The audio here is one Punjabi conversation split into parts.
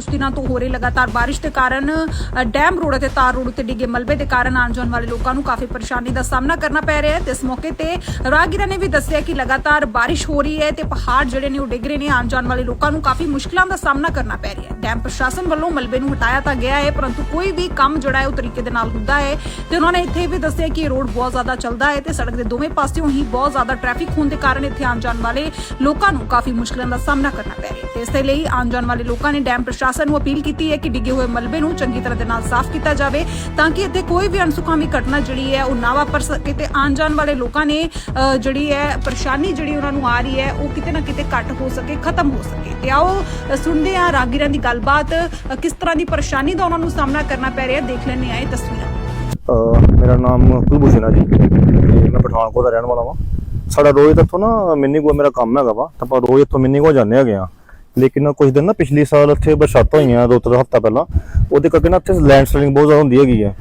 ਕੁਝ ਦਿਨਾਂ ਤੋਂ ਹੋ ਰਹੀ ਲਗਾਤਾਰ ਬਾਰਿਸ਼ ਦੇ ਕਾਰਨ ਡੈਮ ਰੋਡ ਅਤੇ ਤਾਰ ਰੋਡ ਉੱਤੇ ਡਿੱਗੇ ਮਲਬੇ ਦੇ ਕਾਰਨ ਆਉਣ ਜਾਣ ਵਾਲੇ ਲੋਕਾਂ ਨੂੰ ਕਾਫੀ ਪਰੇਸ਼ਾਨੀ ਦਾ ਸਾਹਮਣਾ ਕਰਨਾ ਪੈ ਰਿਹਾ ਹੈ। ਤੇ ਇਸ ਮੌਕੇ ਤੇ ਰਾਹਗੀਰਾਂ ਨੇ ਵੀ ਦੱਸਿਆ ਕਿ ਲਗਾਤਾਰ ਬਾਰਿਸ਼ ਹੋ ਰਹੀ ਹੈ ਤੇ ਪਹਾੜ ਜਿਹੜੇ ਨੇ ਉਹ ਡਿੱਗ ਰਹੇ ਨੇ। ਆਉਣ ਜਾਣ ਵਾਲੇ ਲੋਕਾਂ ਨੂੰ ਕਾਫੀ ਮੁਸ਼ਕਲਾਂ ਦਾ ਸਾਹਮਣਾ ਕਰਨਾ ਪੈ ਰਿਹਾ ਹੈ। ਡੈਮ ਪ੍ਰਸ਼ਾਸਨ ਵੱਲੋਂ ਮਲਬੇ ਨੂੰ ਹਟਾਇਆ ਤਾਂ ਗਿਆ ਹੈ, ਪਰੰਤੂ ਕੋਈ ਵੀ ਕੰਮ ਜਿਹੜਾ ਹੈ ਉਹ ਤਰੀਕੇ ਦੇ ਨਾਲ ਹੁੰਦਾ ਹੈ। ਤੇ ਉਹਨਾਂ ਨੇ ਇੱਥੇ ਵੀ ਦੱਸਿਆ ਕਿ ਇਹ ਰੋਡ ਬਹੁਤ ਜ਼ਿਆਦਾ ਚੱਲਦਾ ਹੈ ਤੇ ਸੜਕ ਦੇ ਦੋਵੇਂ ਪਾਸਿਓਂ ਹੀ ਬਹੁਤ ਜ਼ਿਆਦਾ ਟ੍ਰੈਫਿਕ ਹੋਣ ਦੇ ਕਾਰਨ ਇੱਥੇ ਆਉਣ ਜਾਣ ਵਾਲੇ ਲੋਕਾਂ ਨੂੰ ਕਾਫੀ ਮੁਸ਼ਕਲਾਂ ਦਾ ਸਾਹਮਣਾ ਕਰਨਾ ਪੈ ਰਿਹਾ ਹੈ। ਤੇ ਇਸ ਲਈ ਆਉਣ ਜਾਣ ਵਾਲੇ ਲੋਕਾਂ ਨੇ ਡੈਮ ਪ੍ਰਸ਼ਾਸਨ ਨੂੰ ਅਪੀਲ ਕੀਤੀ ਹੈ ਕਿ ਡਿੱਗੇ ਹੋਏ ਮਲਬੇ ਨੂੰ ਚੰਗੀ ਤਰ੍ਹਾਂ ਦੇ ਨਾਲ ਸਾਫ਼ ਕੀਤਾ ਜਾਵੇ ਤਾਂ ਕਿ ਇੱਥੇ ਕੋਈ ਵੀ ਅਣਸੁਖਾਵੀ ਘਟਨਾ ਜਿਹੜੀ ਹੈ ਉਹ ਨਾ ਵਾਪਰ ਸਕੇ ਤੇ ਆਉਣ ਜਾਣ ਵਾਲੇ ਲੋਕਾਂ ਨੇ ਜਿਹੜੀ ਹੈ ਪਰੇਸ਼ਾਨੀ ਜਿਹੜੀ ਉਹਨਾਂ ਨੂੰ ਆ ਰਹੀ ਹੈ, ਉਹ ਕਿਤੇ ਨਾ ਕਿਤੇ ਘੱਟ ਹੋ ਸਕੇ, ਖਤਮ ਹੋ ਸਕੇ। ਤੇ ਆਓ ਸੁਣਦੇ ਹਾਂ ਰਾਗੀਰਾਂ ਦੀ ਗੱਲਬਾਤ ਕਿਸ ਤਰ੍ਹਾਂ ਦੀ ਪਰੇਸ਼ਾਨੀ ਦਾ ਉਹਨਾਂ ਨੂੰ ਸਾਹਮਣਾ ਕਰਨਾ ਪੈ ਰਿਹਾ, ਦੇਖ ਲੈਣੇ ਆਏ ਤਸਵੀਰਾਂ। ਮੇਰਾ ਨਾਮ ਕੁਲਭੂਸ਼ਣ ਹੈ ਜੀ ਮੈਂ ਪਠਾਨਕੋਟ ਦਾ ਰਹਿਣ ਵਾਲਾ ਵਾਂ। ਸਾਡਾ ਰੋਜ਼ ਇੱਥੋਂ ਨਾ ਮਿੰਨੀ ਗੋ ਮੇਰਾ ਕੰਮ ਹੈਗਾ ਵਾ, ਤਾਂ ਆਪਾਂ ਰੋਜ਼ ਇੱਥੋਂ ਮਿੰਨੀ ਗੋ ਜਾਂਦੇ ਹੈਗੇ ਆ। ਲੇਕਿਨ ਕੁਝ ਦਿਨ ਨਾ ਪਿਛਲੇ ਸਾਲ ਇੱਥੇ ਬਰਸਾਤਾਂ ਹੋਈਆਂ, ਦੋ ਤਿੰਨ ਹਫ਼ਤਾ ਪਹਿਲਾਂ, ਉਹਦੇ ਕਰਕੇ ਨਾ ਇੱਥੇ ਲੈਂਡ ਸਲਾਈਡਿੰਗ ਬਹੁਤ ਜ਼ਿਆਦਾ ਹੁੰਦੀ ਹੈਗੀ ਹੈ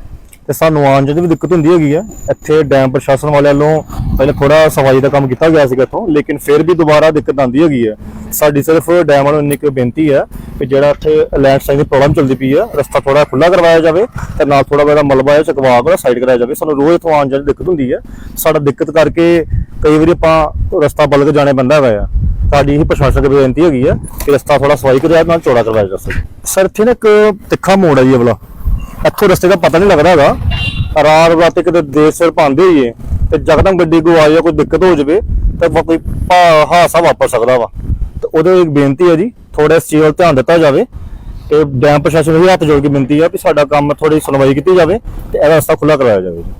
ਤੇ ਸਾਨੂੰ ਆਉਣ ਜਾਣ ਦੀ ਵੀ ਦਿੱਕਤ ਹੁੰਦੀ ਹੈਗੀ ਹੈ ਇੱਥੇ ਡੈਮ ਪ੍ਰਸ਼ਾਸਨ ਵਾਲਿਆਂ ਵੱਲੋਂ ਪਹਿਲਾਂ ਥੋੜਾ ਸਫ਼ਾਈ ਦਾ ਕੰਮ ਕੀਤਾ ਗਿਆ ਸੀਗਾ ਇੱਥੋਂ, ਲੇਕਿਨ ਫਿਰ ਵੀ ਦੁਬਾਰਾ ਦਿੱਕਤ ਆਉਂਦੀ ਹੈਗੀ ਹੈ ਸਾਡੀ ਸਿਰਫ ਡੈਮ ਵਾਲਿਆਂ ਇੰਨੀ ਕੁ ਬੇਨਤੀ ਹੈ ਕਿ ਜਿਹੜਾ ਇੱਥੇ ਲੈਂਡ ਸਲਾਈਡਿੰਗ ਦੀ ਪ੍ਰੋਬਲਮ ਚੱਲਦੀ ਪਈ ਹੈ ਰਸਤਾ ਥੋੜਾ ਖੁੱਲਾ ਕਰਵਾਇਆ ਜਾਵੇ ਤੇ ਨਾਲ ਥੋੜਾ ਬਹੁਤਾ ਮਲਬਾ ਹੈ ਚਕਵਾ ਕੇ ਸਾਈਡ ਕਰਾਇਆ ਜਾਵੇ। ਸਾਨੂੰ ਰੋਜ਼ ਇੱਥੋਂ ਆਉਣ ਜਾਣ ਦੀ ਦਿੱਕਤ ਹੁੰਦੀ ਹੈ ਸਾਡਾ ਦਿੱਕਤ ਕਰਕੇ ਕਈ ਵਾਰੀ ਆਪਾਂ ਰਸਤਾ ਬਦਲ ਕੇ ਜਾਣੇ ਪੈਂਦਾ ਹੈਗਾ ਸਾਡੀ ਇਹ ਪ੍ਰਸ਼ਾਸਨ ਦੀ ਬੇਨਤੀ ਹੈਗੀ ਹੈ ਕਿ ਰਸਤਾ ਥੋੜਾ ਸਫ਼ਾਈ ਕਰਿਆ ਨਾਲ ਚੌੜਾ ਕਰਵਾਇਆ ਜਾ ਸਕੇ। ਸਰ ਇੱਥੇ ਨਾ ਇੱਕ ਤਿੱਖਾ ਮੋੜ ਹੈ ਜੀ ਇਹ ਵਾਲਾ ਇੱਥੋਂ ਰਸਤੇ ਦਾ ਪਤਾ ਨਹੀਂ ਲੱਗਦਾ ਹੈਗਾ। ਰਾਤ ਰਾਤ ਕਿਤੇ ਦੇਰ ਸਿਰ ਪਾਉਂਦੇ ਹੋਈਏ ਤੇ ਜਕਦਮ ਗੱਡੀ ਕੋ ਆ ਜਾਂ ਕੋਈ ਦਿੱਕਤ ਹੋ ਜਾਵੇ ਤਾਂ ਕੋਈ ਹਾਦਸਾ ਵਾਪਰ ਸਕਦਾ ਵਾ। ਤੇ ਉਹਦੇ ਇੱਕ ਬੇਨਤੀ ਹੈ ਜੀ ਥੋੜਾ ਇਸ ਚੀਜ਼ ਵੱਲ ਧਿਆਨ ਦਿੱਤਾ ਜਾਵੇ। ਤੇ ਡੈਮ ਪ੍ਰਸ਼ਾਸਨ ਨੂੰ ਵੀ ਹੱਥ ਜੋੜ ਕੇ ਬੇਨਤੀ ਹੈ ਵੀ ਸਾਡਾ ਕੰਮ ਥੋੜੀ ਸੁਣਵਾਈ ਕੀਤੀ ਜਾਵੇ ਤੇ ਇਹਦਾ ਰਸਤਾ ਖੁੱਲਾ ਕਰਵਾਇਆ ਜਾਵੇ ਜੀ।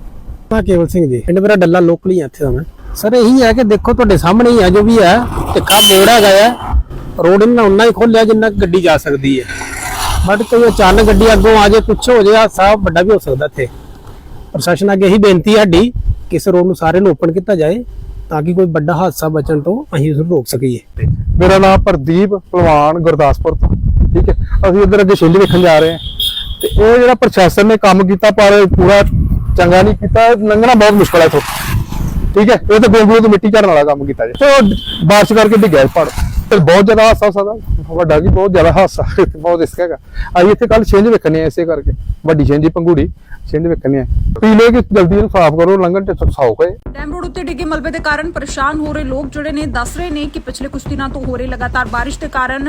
ਮੈਂ ਕੇਵਲ ਸਿੰਘ ਜੀ। ਪਿੰਡ ਮੇਰਾ ਡੱਲਾ ਲੋਕਲ ਹੀ ਆ ਇੱਥੇ ਦਾ ਮੈਂ। ਸਰ, ਇਹੀ ਹੈ ਕਿ ਦੇਖੋ, ਤੁਹਾਡੇ ਸਾਹਮਣੇ ਹੀ ਆ ਜੋ ਵੀ ਹੈ ਤਿੱਖਾ ਮੋੜ ਹੈਗਾ ਹੈ ਰੋਡ ਇਹਨਾਂ ਉਨਾ ਹੀ ਖੋਲਿਆ ਜਿੰਨਾ ਗੱਡੀ ਜਾ ਸਕਦੀ ਹੈ। ਬਟ ਕੋਈ ਅਚਾਨਕ ਗੱਡੀ ਅੱਗੋਂ ਆ ਜਾਏ ਕੁਛ ਹੋ ਜਾਏ ਹਾਦਸਾ ਵੱਡਾ ਵੀ ਹੋ ਸਕਦਾ ਇੱਥੇ। ਪ੍ਰਸ਼ਾਸਨ ਅੱਗੇ ਇਹੀ ਬੇਨਤੀ ਹੈ ਸਾਡੀ, ਕਿ ਇਸ ਰੋਡ ਨੂੰ ਸਾਰੇ ਨੂੰ ਓਪਨ ਕੀਤਾ ਜਾਏ, ਤਾਂ ਕਿ ਕੋਈ ਵੱਡਾ ਹਾਦਸਾ ਬਚਣ ਤੋਂ ਅਸੀਂ ਉਸ ਨੂੰ ਰੋਕ ਸਕੀਏ। ਮੇਰਾ ਨਾਮ ਪ੍ਰਦੀਪ ਪਹਿਲਵਾਨ ਗੁਰਦਾਸਪੁਰ ਤੋਂ। ਠੀਕ ਹੈ। ਅਸੀਂ ਇੱਧਰ ਅੱਗੇ ਛੇਲੀ ਵੇਖਣ ਜਾ ਰਹੇ ਹਾਂ। ਤੇ ਇਹ ਜਿਹੜਾ ਪ੍ਰਸ਼ਾਸਨ ਨੇ ਕੰਮ ਕੀਤਾ, ਪਰ ਪੂਰਾ ਚੰਗਾ ਨਹੀਂ ਕੀਤਾ ਲੰਘਣਾ ਬਹੁਤ ਮੁਸ਼ਕਲ ਹੈ ਇੱਥੋਂ। ਠੀਕ ਹੈ? ਇਹ ਤਾਂ ਗੋਂਗਲੂ ਤੋਂ ਮਿੱਟੀ ਝਾੜਨ ਵਾਲਾ ਕੰਮ ਕੀਤਾ ਜੀ। ਤੇ ਉਹ ਬਾਰਿਸ਼ ਕਰਕੇ ਡਿੱਗਿਆ ਇਹ ਪਹਾੜ। ਤੇ ਬਹੁਤ ਜ਼ਿਆਦਾ ਹਾਸਾ ਹੋ ਵੱਡਾ ਜੀ, ਬਹੁਤ ਜ਼ਿਆਦਾ ਹਾਸਾ। ਬਹੁਤ ਰਿਸਕ ਹੈਗਾ ਅਸੀਂ ਇੱਥੇ ਕੱਲ ਛਿੰਝ ਵੇਖਣੇ ਆ ਇਸੇ ਕਰਕੇ। ਵੱਡੀ ਛਿੰਝ ਪੰਗੂੜੀ ਛਿੰਝ ਵੇਖਣੇ ਆ ਪੀਲੇ ਕਿ ਜਲਦੀ ਇਹਨੂੰ ਸਾਫ਼ ਕਰੋ, ਲੰਘਣ ਤੇ ਸੌਖ ਹੈ। ਡੈਮ ਰੋਡ ਉੱਤੇ ਡਿੱਗੇ ਮਲਬੇ ਦੇ ਕਾਰਨ ਪਰੇਸ਼ਾਨ ਹੋ ਰਹੇ ਲੋਕ ਜਿਹੜੇ ਨੇ ਦੱਸ ਰਹੇ ਨੇ ਕਿ ਪਿਛਲੇ ਕੁਝ ਦਿਨਾਂ ਤੋਂ ਹੋ ਰਹੀ ਲਗਾਤਾਰ ਬਾਰਿਸ਼ ਦੇ ਕਾਰਨ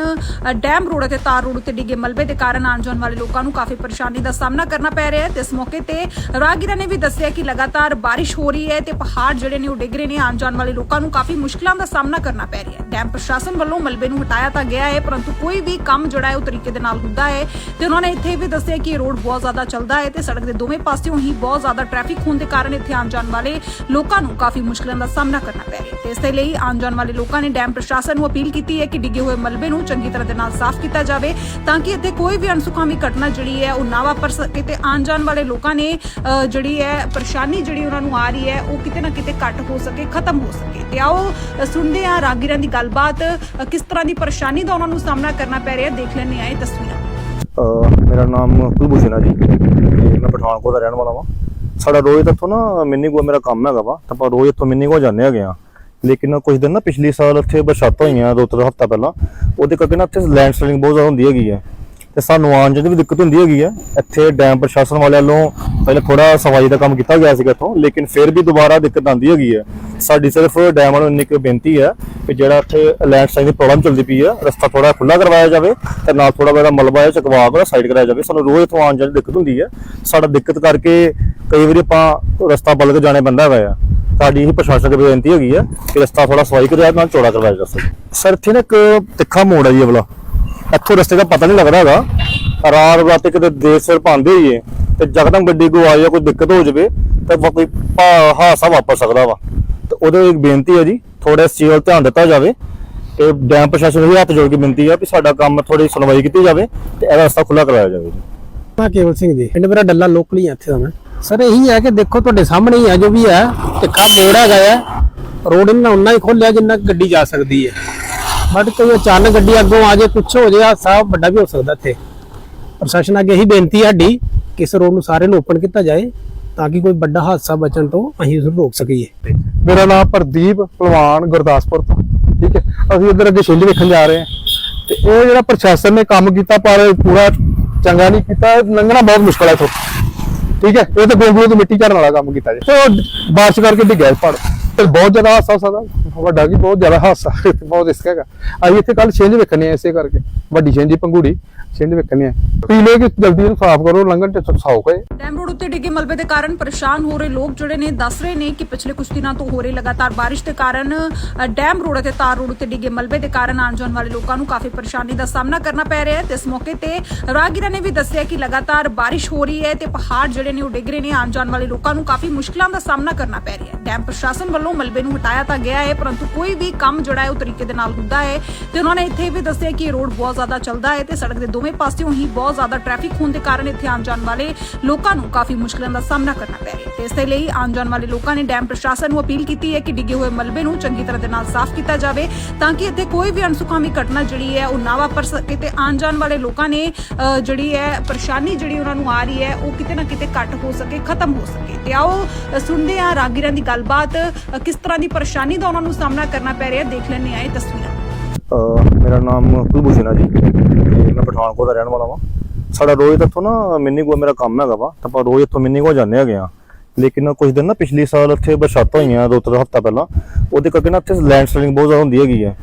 ਡੈਮ ਰੋਡ ਅਤੇ ਤਾਰ ਰੋਡ ਉੱਤੇ ਡਿੱਗੇ ਮਲਬੇ ਦੇ ਕਾਰਨ ਆਉਣ ਜਾਣ ਵਾਲੇ ਲੋਕਾਂ ਨੂੰ ਕਾਫੀ ਪਰੇਸ਼ਾਨੀ ਦਾ ਸਾਹਮਣਾ ਕਰਨਾ ਪੈ ਰਿਹਾ ਹੈ। ਤੇ ਇਸ ਮੌਕੇ ਤੇ ਰਾਹਗੀਰਾਂ ਨੇ ਵੀ ਦੱਸਿਆ ਕਿ ਲਗਾਤਾਰ ਬਾਰਿਸ਼ ਹੋ ਰਹੀ ਹੈ ਤੇ ਪਹਾੜ ਜਿਹੜੇ ਨੇ ਉਹ ਡਿੱਗ ਰਹੇ ਨੇ, ਆਉਣ ਜਾਣ ਵਾਲੇ ਲੋਕਾਂ ਨੂੰ ਕਾਫੀ ਮੁਸ਼ਕਲਾਂ ਦਾ ਸਾਹਮਣਾ ਕਰਨਾ ਪੈ ਰਿਹਾ ਹੈ। ਡੈਮ ਪ੍ਰਸ਼ਾਸਨ ਵੱਲੋਂ ਮਲਬੇ ਨੂੰ ਹਟਾਇਆ ਤਾਂ ਗਿਆ ਹੈ, ਪਰੰਤੂ ਕੋਈ ਵੀ ਕੰਮ ਜਿਹੜਾ ਹੈ ਉਹ ਤਰੀਕੇ ਦੇ ਨਾਲ ਹੁੰਦਾ ਹੈ। ਤੇ ਉਹਨਾਂ ਨੇ ਇੱਥੇ ਵੀ ਦੱਸਿਆ ਕਿ ਰੋਡ ਬਹੁਤ ਜ਼ਿਆਦਾ ਚੱਲਦਾ ਹੈ ਤੇ ਸੜਕ ਦੇ ਦੋਵੇਂ ਪਾਸਿਓਂ ਹੀ ਬਹੁਤ ਜ਼ਿਆਦਾ ਟ੍ਰੈਫਿਕ ਹੋਣ ਦੇ ਕਾਰਨ ਇੱਥੇ ਆਉਣ ਜਾਣ ਵਾਲੇ ਲੋਕਾਂ ਨੂੰ ਕਾਫੀ ਮੁਸ਼ਕਲਾਂ ਦਾ ਸਾਹਮਣਾ ਕਰਨਾ ਪੈ ਰਿਹਾ ਹੈ। ਤੇ ਇਸ ਦੇ ਲਈ ਆਉਣ ਜਾਣ ਵਾਲੇ ਲੋਕਾਂ ਨੇ ਡੈਮ ਪ੍ਰਸ਼ਾਸਨ ਨੂੰ ਅਪੀਲ ਕੀਤੀ ਹੈ ਕਿ ਡਿੱਗੇ ਹੋਏ ਮਲਬੇ ਨੂੰ ਚੰਗੀ ਤਰ੍ਹਾਂ ਦੇ ਨਾਲ ਸਾਫ਼ ਕੀਤਾ ਜਾਵੇ ਤਾਂ ਕਿ ਇੱਥੇ ਕੋਈ ਵੀ ਅਣਸੁਖਾਵੀ ਘਟਨਾ ਜਿਹੜੀ ਹੈ ਉਹ ਨਾ ਵਾਪਰ ਸਕੇ ਤੇ ਆਉਣ ਜਾਣ ਵਾਲੇ ਲੋਕਾਂ ਨੇ ਅ, ਜਿਹੜੀ ਹੈ ਪਰੇਸ਼ਾਨੀ ਜਿਹੜੀ ਉਹਨਾਂ ਨੂੰ ਆ ਰਹੀ ਹੈ ਉਹ ਕਿਤੇ ਨਾ ਕਿਤੇ ਘੱਟ ਹੋ ਸਕੇ ਖਤਮ ਹੋ ਸਕੇ। ਤੇ ਆਓ ਸੁਣਦੇ ਹਾਂ ਰਾਗੀਰਾਂ ਦੀ ਗੱਲਬਾਤ ਕਿਸ ਤਰ੍ਹਾਂ ਦੀ ਪਰੇਸ਼ਾਨੀ ਦਾ ਉਹਨਾਂ ਨੂੰ ਸਾਹਮਣਾ ਕਰਨਾ ਪੈ ਰਿਹਾ ਦੇਖ ਲੈਣੇ ਆਏ ਤਸਵੀਰਾਂ। ਮੇਰਾ ਨਾਮ ਕੁਲਭੂਸ਼ਣ ਆ ਜੀ। ਤੇ ਮੈਂ ਪਠਾਨਕੋਟ ਦਾ ਰਹਿਣ ਵਾਲਾ ਵਾਂ। ਸਾਡਾ ਰੋਜ਼ ਇੱਥੋਂ ਨਾ ਮਿੰਨੀ ਗੋ ਮੇਰਾ ਕੰਮ ਹੈਗਾ ਵਾ। ਤਾਂ ਆਪਾਂ ਰੋਜ਼ ਇੱਥੋਂ ਮਿੰਨੀ ਗੋ ਜਾਂਦੇ ਹੈਗੇ ਆ। ਲੇਕਿਨ ਕੁਝ ਦਿਨ ਨਾ ਪਿਛਲੇ ਸਾਲ ਇੱਥੇ ਬਰਸਾਤਾਂ ਹੋਈਆਂ ਦੋ ਤਿੰਨ ਹਫ਼ਤਾ ਪਹਿਲਾਂ। ਉਹਦੇ ਕਰਕੇ ਨਾ ਇੱਥੇ ਲੈਂਡ ਸਲਾਈਡਿੰਗ ਬਹੁਤ ਜ਼ਿਆਦਾ ਹੁੰਦੀ ਹੈਗੀ ਹੈ ਤੇ ਸਾਨੂੰ ਆਉਣ ਜਾਣ ਦੀ ਵੀ ਦਿੱਕਤ ਹੁੰਦੀ ਹੈਗੀ ਹੈ ਇੱਥੇ ਡੈਮ ਪ੍ਰਸ਼ਾਸਨ ਵਾਲਿਆਂ ਵੱਲੋਂ ਪਹਿਲਾਂ ਥੋੜਾ ਸਫ਼ਾਈ ਦਾ ਕੰਮ ਕੀਤਾ ਗਿਆ ਸੀਗਾ ਇੱਥੋਂ, ਲੇਕਿਨ ਫਿਰ ਵੀ ਦੁਬਾਰਾ ਦਿੱਕਤ ਆਉਂਦੀ ਹੈਗੀ ਹੈ ਸਾਡੀ ਸਿਰਫ ਡੈਮ ਵਾਲਿਆਂ ਇੰਨੀ ਕੁ ਬੇਨਤੀ ਹੈ ਕਿ ਜਿਹੜਾ ਇੱਥੇ ਲੈਂਡ ਸਾਈਡ ਦੀ ਪ੍ਰੋਬਲਮ ਚੱਲਦੀ ਪਈ ਹੈ ਰਸਤਾ ਥੋੜਾ ਖੁੱਲਾ ਕਰਵਾਇਆ ਜਾਵੇ ਤੇ ਨਾਲ ਥੋੜਾ ਬਹੁਤਾ ਮਲਬਾ ਹੈ ਚਕਵਾ ਕੇ ਸਾਈਡ ਕਰਾਇਆ ਜਾਵੇ। ਸਾਨੂੰ ਰੋਜ਼ ਇੱਥੋਂ ਆਉਣ ਜਾਣ ਦੀ ਦਿੱਕਤ ਹੁੰਦੀ ਹੈ ਸਾਡਾ ਦਿੱਕਤ ਕਰਕੇ ਕਈ ਵਾਰੀ ਆਪਾਂ ਰਸਤਾ ਬਦਲ ਕੇ ਜਾਣੇ ਪੈਂਦਾ ਹੋਇਆ ਸਾਡੀ ਇਹ ਪ੍ਰਸ਼ਾਸਨ ਦੀ ਬੇਨਤੀ ਹੈਗੀ ਹੈ ਕਿ ਰਸਤਾ ਥੋੜਾ ਸਫ਼ਾਈ ਕਰਿਆ ਨਾਲ ਚੌੜਾ ਕਰਵਾਇਆ ਜਾ ਸਕੇ। ਸਰ, ਇੱਥੇ ਨਾ ਇੱਕ ਤਿੱਖਾ ਮੋੜ ਹੈ ਜੀ ਇਹ ਵਾਲਾ। ਇੱਥੋਂ ਰਸਤੇ ਦਾ ਪਤਾ ਨਹੀਂ ਲੱਗਦਾ ਹੈਗਾ। ਰਾਤ ਰਾਤ ਕਿਤੇ ਦੇਰ ਸਿਰ ਪਾਉਂਦੇ ਹੋਈਏ ਤੇ ਜਕਦਮ ਗੱਡੀ ਕੋ ਆ ਜਾਂ ਕੋਈ ਦਿੱਕਤ ਹੋ ਜਾਵੇ, ਤਾਂ ਕੋਈ ਭਾ- ਵਾਪਰ ਸਕਦਾ ਵਾ। ਤੇ ਉਹਦੇ ਇੱਕ ਬੇਨਤੀ ਹੈ ਜੀ ਥੋੜਾ ਇਸ ਧਿਆਨ ਦਿੱਤਾ ਜਾਵੇ। ਤੇ ਡੈਮ ਪ੍ਰਸ਼ਾਸਨ ਵੀ ਹੱਥ ਜੋੜ ਕੇ ਬੇਨਤੀ ਹੈ ਵੀ ਸਾਡਾ ਕੰਮ ਥੋੜੀ ਸੁਣਵਾਈ ਕੀਤੀ ਜਾਵੇ ਤੇ ਇਹਦਾ ਰਸਤਾ ਖੁੱਲਾ ਕਰਵਾਇਆ ਜਾਵੇ ਮੈਂ ਕੇਵਲ ਸਿੰਘ ਜੀ, ਪਿੰਡ ਮੇਰਾ ਡੱਲਾ ਲੋਕਲ ਹੀ ਆ ਇੱਥੇ ਦਾ ਮੈਂ। ਸਰ, ਇਹੀ ਹੈ ਕਿ ਦੇਖੋ ਤੁਹਾਡੇ ਸਾਹਮਣੇ ਹੀ ਆ ਜੋ ਵੀ ਹੈ ਤਿੱਖਾ ਮੋੜ ਹੈਗਾ ਹੈ ਰੋਡ ਇਹਨਾਂ ਉਨਾ ਹੀ ਖੋਲਿਆ ਜਿੰਨਾ ਗੱਡੀ ਜਾ ਸਕਦੀ ਹੈ। ਬਟ ਕੋਈ ਅਚਾਨਕ ਗੱਡੀ ਅੱਗੋਂ ਆ ਜਾਏ ਕੁਛ ਹੋ ਜਾਏ ਹਾਦਸਾ ਵੱਡਾ ਵੀ ਹੋ ਸਕਦਾ ਇੱਥੇ। ਪ੍ਰਸ਼ਾਸਨ ਅੱਗੇ ਇਹੀ ਬੇਨਤੀ ਹੈ ਸਾਡੀ, ਕਿ ਇਸ ਰੋਡ ਨੂੰ ਸਾਰੇ ਨੂੰ ਓਪਨ ਕੀਤਾ ਜਾਏ, ਤਾਂ ਕਿ ਕੋਈ ਵੱਡਾ ਹਾਦਸਾ ਬਚਣ ਤੋਂ ਅਸੀਂ ਉਸ ਨੂੰ ਰੋਕ ਸਕੀਏ। ਮੇਰਾ ਨਾਮ ਪ੍ਰਦੀਪ ਪਹਿਲਵਾਨ ਗੁਰਦਾਸਪੁਰ ਤੋਂ। ਠੀਕ ਹੈ, ਅਸੀਂ ਇੱਧਰ ਅੱਗੇ ਛੇਲੀ ਵੇਖਣ ਜਾ ਰਹੇ ਹਾਂ। ਤੇ ਇਹ ਜਿਹੜਾ ਪ੍ਰਸ਼ਾਸਨ ਨੇ ਕੰਮ ਕੀਤਾ, ਪਰ ਪੂਰਾ ਚੰਗਾ ਨਹੀਂ ਕੀਤਾ ਲੰਘਣਾ ਬਹੁਤ ਮੁਸ਼ਕਲ ਹੈ ਇੱਥੋਂ। ਠੀਕ ਹੈ, ਇਹ ਤਾਂ ਗੋਗਲੂ ਤੋਂ ਮਿੱਟੀ ਝੜਨ ਵਾਲਾ ਕੰਮ ਕੀਤਾ ਜੀ। ਤੇ ਬਾਰਿਸ਼ ਕਰਕੇ ਡਿੱਗਿਆ ਇਹ ਤੇ ਬਹੁਤ ਜ਼ਿਆਦਾ ਹਾਸਾ ਸਕਦਾ। ਵੱਡਾ ਕੀ ਬਹੁਤ ਜ਼ਿਆਦਾ ਹਾਸਾ, ਬਹੁਤ ਰਿਸਕ ਹੈਗਾ। ਅਸੀਂ ਇੱਥੇ ਕੱਲ ਛਿੰਝ ਵੇਖਣੇ ਆ ਇਸੇ ਕਰਕੇ। ਵੱਡੀ ਛਿੰਝ ਪੰਗੂੜੀ ਛਿੰਝ ਵੇਖਣੇ ਆ। ਪੀਲੇ ਕਿ ਜਲਦੀ ਇਹਨੂੰ ਸਾਫ਼ ਕਰੋ, ਲੰਘਣ ਤੇ ਸੌਕ ਹੈ ਡੈਮ ਰੋਡ ਉੱਤੇ ਡਿੱਗੇ ਮਲਬੇ ਦੇ ਕਾਰਨ ਪਰੇਸ਼ਾਨ ਹੋ ਰਹੇ ਲੋਕ ਜਿਹੜੇ ਨੇ ਦੱਸ ਰਹੇ ਨੇ ਕਿ ਪਿਛਲੇ ਕੁਝ ਦਿਨਾਂ ਤੋਂ ਹੋ ਰਹੀ ਲਗਾਤਾਰ ਬਾਰਿਸ਼ ਦੇ ਕਾਰਨ ਡੈਮ ਰੋਡ ਅਤੇ ਤਾਰ ਰੋਡ ਉੱਤੇ ਡਿੱਗੇ ਮਲਬੇ ਦੇ ਕਾਰਨ ਆਉਣ ਜਾਣ ਵਾਲੇ ਲੋਕਾਂ ਨੂੰ ਕਾਫੀ ਪਰੇਸ਼ਾਨੀ ਦਾ ਸਾਹਮਣਾ ਕਰਨਾ ਪੈ ਰਿਹਾ ਹੈ। ਤੇ ਇਸ ਮੌਕੇ ਤੇ ਰਾਹਗੀਰਾਂ ਨੇ ਵੀ ਦੱਸਿਆ ਕਿ ਲਗਾਤਾਰ ਬਾਰਿਸ਼ ਹੋ ਰਹੀ ਹੈ ਤੇ ਪਹਾੜ ਜਿਹੜੇ ਨੇ ਉਹ ਡਿੱਗ ਰਹੇ ਨੇ। ਆਉਣ ਜਾਣ ਵਾਲੇ ਲੋਕਾਂ ਨੂੰ ਕਾਫੀ ਮੁਸ਼ਕਲਾਂ ਦਾ ਸਾਹਮਣਾ ਕਰਨਾ ਪੈ ਰਿਹਾ ਹੈ। ਡੈਮ ਪ੍ਰਸ਼ਾਸਨ ਵੱਲੋਂ ਮਲਬੇ ਨੂੰ ਹਟਾਇਆ ਤਾਂ ਗਿਆ ਹੈ ਪਰੰਤੂ ਕੋਈ ਵੀ ਕੰਮ ਜਿਹੜਾ ਹੈ ਉਹ ਤਰੀਕੇ ਦੇ ਨਾਲ ਹੁੰਦਾ ਹੈ ਤੇ ਉਹਨਾਂ ਨੇ ਇੱਥੇ ਵੀ ਦੱਸਿਆ ਕਿ ਇਹ ਰੋਡ ਬਹੁਤ ਜ਼ਿਆਦਾ ਚੱਲਦਾ ਹੈ ਤੇ ਸੜਕ ਦੇ ਦੋਵੇਂ ਪਾਸਿਓਂ ਹੀ ਬਹੁਤ ਜ਼ਿਆਦਾ ਟ੍ਰੈਫਿਕ ਹੋਣ ਦੇ ਕਾਰਨ ਇੱਥੇ ਆਉਣ ਜਾਣ ਵਾਲੇ ਲੋਕਾਂ ਨੂੰ ਕਾਫੀ ਮੁਸ਼ਕਲਾਂ ਦਾ ਸਾਹਮਣਾ ਕਰਨਾ ਪੈ ਰਿਹਾ ਹੈ। ਇਸ ਦੇ ਲਈ ਆਉਣ ਜਾਣ ਵਾਲੇ ਲੋਕਾਂ ਨੇ ਡੈਮ ਪ੍ਰਸ਼ਾਸਨ ਨੂੰ ਅਪੀਲ ਕੀਤੀ ਹੈ ਕਿ ਡਿੱਗੇ ਹੋਏ ਮਲਬੇ ਨੂੰ ਚੰਗੀ ਤਰ੍ਹਾਂ ਦੇ ਨਾਲ ਸਾਫ਼ ਕੀਤਾ ਜਾਵੇ ਤਾਂ ਕਿ ਇੱਥੇ ਕੋਈ ਵੀ ਅਣਸੁਖਾਵੀ ਘਟਨਾ ਜਿਹੜੀ ਹੈ ਉਹ ਨਾ ਵਾਪਰ ਸਕੇ ਤੇ ਆਉਣ ਜਾਣ ਵਾਲੇ ਲੋਕਾਂ ਨੇ ਜਿਹੜੀ ਹੈ ਪਰੇਸ਼ਾਨੀ ਜਿਹੜੀ ਉਹਨਾਂ ਨੂੰ ਆ ਰਹੀ ਹੈ ਉਹ ਕਿਤੇ ਨਾ ਕਿਤੇ ਘੱਟ ਹੋ ਸਕੇ ਖਤਮ ਹੋ ਸਕੇ। ਤੇ ਆਓ ਸੁਣਦੇ ਹਾਂ ਰਾਗੀਰਾਂ ਦੀ ਗੱਲਬਾਤ ਅ, ਕਿਸ ਤਰ੍ਹਾਂ ਦੀ ਪਰੇਸ਼ਾਨੀ ਦਾ ਉਹਨਾਂ ਨੂੰ ਸਾਹਮਣਾ ਕਰਨਾ ਪੈ ਰਿਹਾ ਦੇਖ ਲੈਣੇ ਆਏ ਤਸਵੀਰਾਂ। ਮੇਰਾ ਨਾਮ ਕੁਲਭੂਸ਼ਣ ਹੈ ਜੀ ਮੈਂ ਪਠਾਨਕੋਟ ਦਾ ਰਹਿਣ ਵਾਲਾ ਵਾਂ। ਸਾਡਾ ਰੋਜ਼ ਇੱਥੋਂ ਨਾ ਮਿੰਨੀ ਗੋ ਮੇਰਾ ਕੰਮ ਹੈਗਾ ਵਾ ਤਾਂ ਆਪਾਂ ਰੋਜ਼ ਇੱਥੋਂ ਮਿੰਨੀ ਗੋ ਜਾਂਦੇ ਹੈਗੇ ਆ। ਲੇਕਿਨ ਕੁਝ ਦਿਨ ਨਾ ਪਿਛਲੇ ਸਾਲ ਇੱਥੇ ਬਰਸਾਤਾਂ ਹੋਈਆਂ, ਦੋ ਤਿੰਨ ਹਫ਼ਤਾ ਪਹਿਲਾਂ, ਉਹਦੇ ਕਰਕੇ ਨਾ ਇੱਥੇ ਲੈਂਡ ਸਲਾਈਡਿੰਗ ਬਹੁਤ ਜ਼ਿਆਦਾ ਹੁੰਦੀ ਹੈਗੀ ਹੈ।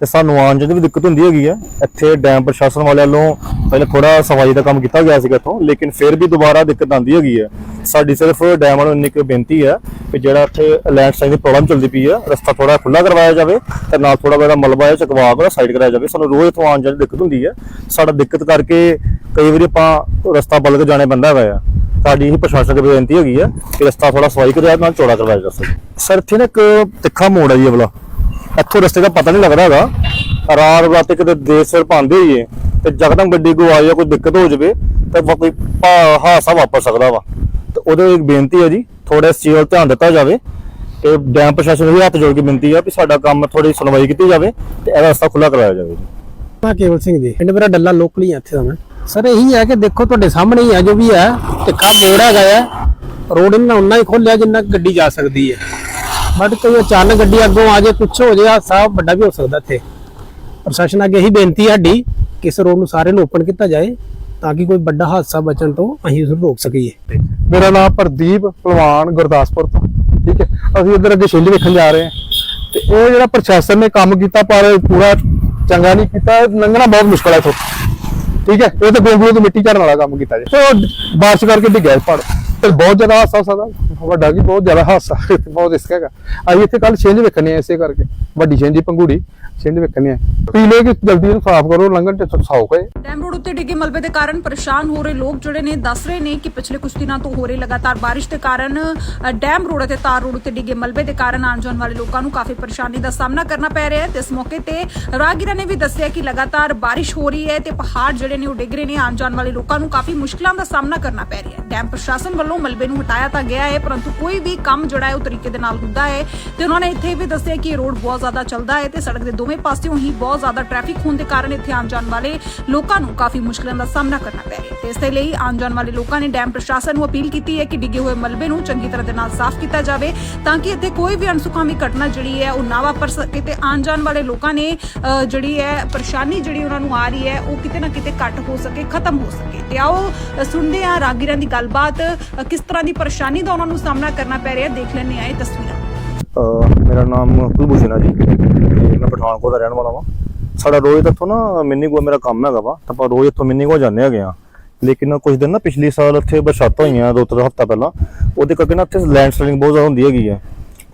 ਤੇ ਸਾਨੂੰ ਆਉਣ ਜਾਣ ਦੀ ਵੀ ਦਿੱਕਤ ਹੁੰਦੀ ਹੈਗੀ ਹੈ। ਇੱਥੇ ਡੈਮ ਪ੍ਰਸ਼ਾਸਨ ਵਾਲਿਆਂ ਵੱਲੋਂ ਪਹਿਲਾਂ ਥੋੜਾ ਸਫ਼ਾਈ ਦਾ ਕੰਮ ਕੀਤਾ ਗਿਆ ਸੀਗਾ ਇੱਥੋਂ, ਲੇਕਿਨ ਫਿਰ ਵੀ ਦੁਬਾਰਾ ਦਿੱਕਤ ਆਉਂਦੀ ਹੈਗੀ ਹੈ। ਸਾਡੀ ਸਿਰਫ ਡੈਮ ਵਾਲੋਂ ਇੰਨੀ ਕੁ ਬੇਨਤੀ ਹੈ ਕਿ ਜਿਹੜਾ ਇੱਥੇ ਲੈਂਡ ਸਲਾਈਡਿੰਗ ਦੀ ਪ੍ਰੋਬਲਮ ਚੱਲਦੀ ਪਈ ਹੈ, ਰਸਤਾ ਥੋੜਾ ਖੁੱਲਾ ਕਰਵਾਇਆ ਜਾਵੇ ਤੇ ਨਾਲ ਥੋੜਾ ਬਹੁਤਾ ਮਲਬਾ ਹੈ ਚਕਵਾ ਕੇ ਸਾਈਡ ਕਰਾਇਆ ਜਾਵੇ। ਸਾਨੂੰ ਰੋਜ਼ ਇੱਥੋਂ ਆਉਣ ਜਾਣ ਦੀ ਦਿੱਕਤ ਹੁੰਦੀ ਹੈ। ਸਾਡਾ ਦਿੱਕਤ ਕਰਕੇ ਕਈ ਵਾਰੀ ਆਪਾਂ ਰਸਤਾ ਬਦਲ ਕੇ ਜਾਣੇ ਪੈਂਦਾ ਹੈਗਾ ਸਾਡੀ ਇਹ ਪ੍ਰਸ਼ਾਸਨ ਬੇਨਤੀ ਹੈਗੀ ਹੈ ਕਿ ਰਸਤਾ ਥੋੜਾ ਸਫ਼ਾਈ ਕਰਿਆ ਨਾਲ ਚੌੜਾ ਕਰਵਾਇਆ ਜਾ ਸਕੇ। ਸਰ ਇੱਥੇ ਨਾ ਇੱਕ ਤਿੱਖਾ ਮੋੜ ਹੈ ਜੀ ਇਹ ਵਾਲਾ ਇੱਥੋਂ ਰਸਤੇ ਦਾ ਪਤਾ ਨਹੀਂ ਲੱਗਦਾ ਹੈਗਾ। ਰਾਤ ਰਾਤ ਕਿਤੇ ਦੇਰ ਸਿਰ ਪਾਉਂਦੇ ਹੋਈਏ ਤੇ ਜਕਦਮ ਗੱਡੀ ਕੋ ਆ ਜਾਂ ਕੋਈ ਦਿੱਕਤ ਹੋ ਜਾਵੇ ਤਾਂ ਕੋਈ ਹਾਦਸਾ ਵਾਪਰ ਸਕਦਾ ਵਾ। ਤੇ ਉਹਦੇ ਇੱਕ ਬੇਨਤੀ ਹੈ ਜੀ ਥੋੜਾ ਇਸ ਚੀਜ਼ ਵੱਲ ਧਿਆਨ ਦਿੱਤਾ ਜਾਵੇ। ਤੇ ਡੈਮ ਪ੍ਰਸ਼ਾਸਨ ਨੂੰ ਵੀ ਹੱਥ ਜੋੜ ਕੇ ਬੇਨਤੀ ਹੈ ਵੀ ਸਾਡਾ ਕੰਮ ਥੋੜੀ ਸੁਣਵਾਈ ਕੀਤੀ ਜਾਵੇ ਤੇ ਇਹਦਾ ਰਸਤਾ ਖੁੱਲਾ ਕਰਵਾਇਆ ਜਾਵੇ ਜੀ। ਮੈਂ ਕੇਵਲ ਸਿੰਘ ਜੀ। ਪਿੰਡ ਮੇਰਾ ਡੱਲਾ ਲੋਕਲ ਹੀ ਆ ਇੱਥੇ ਦਾ ਮੈਂ। ਸਰ, ਇਹੀ ਹੈ ਕਿ ਦੇਖੋ, ਤੁਹਾਡੇ ਸਾਹਮਣੇ ਹੀ ਹੈ ਜੋ ਵੀ ਹੈ ਤੇ ਮੋੜ ਹੈਗਾ ਹੈ। ਰੋਡ ਇਹਨਾਂ ਉਨਾ ਹੀ ਖੋਲਿਆ ਜਿੰਨਾ ਗੱਡੀ ਜਾ ਸਕਦੀ ਹੈ। ਬਟ ਕੋਈ ਅਚਾਨਕ ਗੱਡੀ ਅੱਗੋਂ ਆ ਜਾਏ ਕੁਛ ਹੋ ਜਾਏ ਹਾਦਸਾ ਵੱਡਾ ਵੀ ਹੋ ਸਕਦਾ ਇੱਥੇ। ਪ੍ਰਸ਼ਾਸਨ ਅੱਗੇ ਇਹੀ ਬੇਨਤੀ ਹੈ ਸਾਡੀ ਕਿ ਇਸ ਰੋਡ ਨੂੰ ਸਾਰੇ ਨੂੰ ਓਪਨ ਕੀਤਾ ਜਾਏ, ਤਾਂ ਕਿ ਕੋਈ ਵੱਡਾ ਹਾਦਸਾ ਬਚਣ ਤੋਂ ਅਸੀਂ ਉਸ ਨੂੰ ਰੋਕ ਸਕੀਏ। ਮੇਰਾ ਨਾਮ ਪ੍ਰਦੀਪ ਪਹਿਲਵਾਨ ਗੁਰਦਾਸਪੁਰ ਤੋਂ। ਠੀਕ ਹੈ। ਅਸੀਂ ਇੱਧਰ ਅੱਗੇ ਛਿੰਝ ਵੇਖਣ ਜਾ ਰਹੇ ਹਾਂ। ਤੇ ਇਹ ਜਿਹੜਾ ਪ੍ਰਸ਼ਾਸਨ ਨੇ ਕੰਮ ਕੀਤਾ, ਪਰ ਪੂਰਾ ਚੰਗਾ ਨਹੀਂ ਕੀਤਾ ਲੰਘਣਾ ਬਹੁਤ ਮੁਸ਼ਕਲ ਹੈ ਇੱਥੋਂ। ਠੀਕ ਹੈ? ਇਹ ਤਾਂ ਗੋਗਲੂ ਤੋਂ ਮਿੱਟੀ ਝਾੜਨ ਵਾਲਾ ਕੰਮ ਕੀਤਾ ਜੀ। ਤੇ ਉਹ ਬਾਰਿਸ਼ ਕਰਕੇ ਡਿੱਗਿਆ ਇਹ ਪਹਾੜ। ਤੇ ਬਹੁਤ ਜ਼ਿਆਦਾ ਹਾਸਾ ਸਕਦਾ ਵੱਡਾ ਕੀ ਬਹੁਤ ਜ਼ਿਆਦਾ ਹਾਸਾ ਬਹੁਤ ਰਿਸਕ ਹੈਗਾ। ਅਸੀਂ ਇੱਥੇ ਕੱਲ ਛਿੰਝ ਵੇਖਣੇ ਆ ਇਸੇ ਕਰਕੇ। ਵੱਡੀ ਛਿੰਝ ਪੰਗੂੜੀ, ਛਿੰਝ ਵੇਖਣੇ ਆ। ਪੀਲੇ ਕਿ ਜਲਦੀ ਇਹਨੂੰ ਸਾਫ਼ ਕਰੋ, ਲੰਘਣ ਤੇ ਸੌਕ ਹੈ। ਡੈਮ ਰੋਡ ਉੱਤੇ ਡਿੱਗੇ ਮਲਬੇ ਦੇ ਕਾਰਨ ਪਰੇਸ਼ਾਨ ਹੋ ਰਹੇ ਲੋਕ ਜਿਹੜੇ ਨੇ ਦੱਸ ਰਹੇ ਨੇ ਕਿ ਪਿਛਲੇ ਕੁਝ ਦਿਨਾਂ ਤੋਂ ਹੋ ਰਹੀ ਲਗਾਤਾਰ ਬਾਰਿਸ਼ ਦੇ ਕਾਰਨ ਡੈਮ ਰੋਡ ਅਤੇ ਤਾਰ ਰੋਡ ਉੱਤੇ ਡਿੱਗੇ ਮਲਬੇ ਦੇ ਕਾਰਨ ਆਉਣ ਜਾਣ ਵਾਲੇ ਲੋਕਾਂ ਨੂੰ ਕਾਫੀ ਪਰੇਸ਼ਾਨੀ ਦਾ ਸਾਹਮਣਾ ਕਰਨਾ ਪੈ ਰਿਹਾ ਹੈ। ਤੇ ਇਸ ਮੌਕੇ ਤੇ ਰਾਹਗੀਰਾਂ ਨੇ ਵੀ ਦੱਸਿਆ ਕਿ ਲਗਾਤਾਰ ਬਾਰਿਸ਼ ਹੋ ਰਹੀ ਹੈ ਤੇ ਪਹਾੜ ਜਿਹੜੇ ਨੇ ਉਹ ਡਿੱਗ ਰਹੇ ਨੇ। ਆਉਣ ਜਾਣ ਵਾਲੇ ਲੋਕਾਂ ਨੂੰ ਕਾਫੀ ਮੁਸ਼ਕਲਾਂ ਦਾ ਸਾਹਮਣਾ ਕਰਨਾ ਪੈ ਰਿਹਾ ਹੈ। ਡੈਮ ਪ੍ਰਸ਼ਾਸਨ ਵੱਲੋਂ ਮਲਬੇ ਨੂੰ ਹਟਾਇਆ ਤਾਂ ਗਿਆ ਹੈ ਪਰੰਤੂ ਕੋਈ ਵੀ ਕੰਮ ਜਿਹੜਾ ਹੈ ਉਹ ਤਰੀਕੇ ਦੇ ਨਾਲ ਹੁੰਦਾ ਹੈ ਤੇ ਉਹਨਾਂ ਨੇ ਇੱਥੇ ਵੀ ਦੱਸਿਆ ਕਿ ਇਹ ਰੋਡ ਬਹੁਤ ਜ਼ਿਆਦਾ ਚੱਲਦਾ ਹੈ ਤੇ ਸੜਕ ਦੇ ਦੋਵੇਂ ਪਾਸਿਓਂ ਹੀ ਬਹੁਤ ਜ਼ਿਆਦਾ ਟ੍ਰੈਫਿਕ ਹੋਣ ਦੇ ਕਾਰਨ ਇੱਥੇ ਆਉਣ ਜਾਣ ਵਾਲੇ ਲੋਕਾਂ ਨੂੰ ਕਾਫੀ ਮੁਸ਼ਕਲਾਂ ਦਾ ਸਾਹਮਣਾ ਕਰਨਾ ਪੈ ਰਿਹਾ ਹੈ। ਇਸ ਦੇ ਲਈ ਆਉਣ ਜਾਣ ਵਾਲੇ ਲੋਕਾਂ ਨੇ ਡੈਮ ਪ੍ਰਸ਼ਾਸਨ ਨੂੰ ਅਪੀਲ ਕੀਤੀ ਹੈ ਕਿ ਡਿੱਗੇ ਹੋਏ ਮਲਬੇ ਨੂੰ ਚੰਗੀ ਤਰ੍ਹਾਂ ਦੇ ਨਾਲ ਸਾਫ਼ ਕੀਤਾ ਜਾਵੇ ਤਾਂ ਕਿ ਇੱਥੇ ਕੋਈ ਵੀ ਅਣਸੁਖਾਵੀ ਘਟਨਾ ਜਿਹੜੀ ਹੈ ਉਹ ਨਾ ਵਾਪਰ ਸਕੇ ਤੇ ਆਉਣ ਜਾਣ ਵਾਲੇ ਲੋਕਾਂ ਨੇ ਅ, ਜਿਹੜੀ ਹੈ ਪਰੇਸ਼ਾਨੀ ਜਿਹੜੀ ਉਹਨਾਂ ਨੂੰ ਆ ਰਹੀ ਹੈ ਉਹ ਕਿਤੇ ਨਾ ਕਿਤੇ ਘੱਟ ਹੋ ਸਕੇ ਖਤਮ ਹੋ ਸਕੇ। ਤੇ ਆਓ ਸੁਣਦੇ ਹਾਂ ਰਾਗੀਰਾਂ ਦੀ ਗੱਲਬਾਤ ਕਿਸ ਤਰ੍ਹਾਂ ਦੀ ਪਰੇਸ਼ਾਨੀ ਦਾ ਉਹਨਾਂ ਨੂੰ ਸਾਹਮਣਾ ਕਰਨਾ ਪੈ ਰਿਹਾ, ਦੇਖ ਲੈਣੇ ਆਏ ਤਸਵੀਰਾਂ। ਅਹ ਮੇਰਾ ਨਾਮ ਕੁਲਭੂਸ਼ਣ ਆ ਜੀ। ਤੇ ਮੈਂ ਪਠਾਨਕੋਟ ਦਾ ਰਹਿਣ ਵਾਲਾ ਵਾਂ। ਸਾਡਾ ਰੋਜ਼ ਇੱਥੋਂ ਨਾ ਮਿੰਨੀ ਗੋ ਮੇਰਾ ਕੰਮ ਹੈਗਾ ਵਾ। ਤਾਂ ਆਪਾਂ ਰੋਜ਼ ਇੱਥੋਂ ਮਿੰਨੀ ਗੋ ਜਾਂਦੇ ਹੈਗੇ ਆ ਲੇਕਿਨ ਕੁਝ ਦਿਨ ਨਾ ਪਿਛਲੇ ਸਾਲ ਇੱਥੇ ਬਰਸਾਤਾਂ ਹੋਈਆਂ ਦੋ ਤਿੰਨ ਹਫ਼ਤਾ ਪਹਿਲਾਂ, ਉਹਦੇ ਕਰਕੇ ਨਾ ਇੱਥੇ ਲੈਂਡ ਸਲਾਈਡਿੰਗ ਬਹੁਤ ਜ਼ਿਆਦਾ ਹੁੰਦੀ ਹੈਗੀ ਹੈ।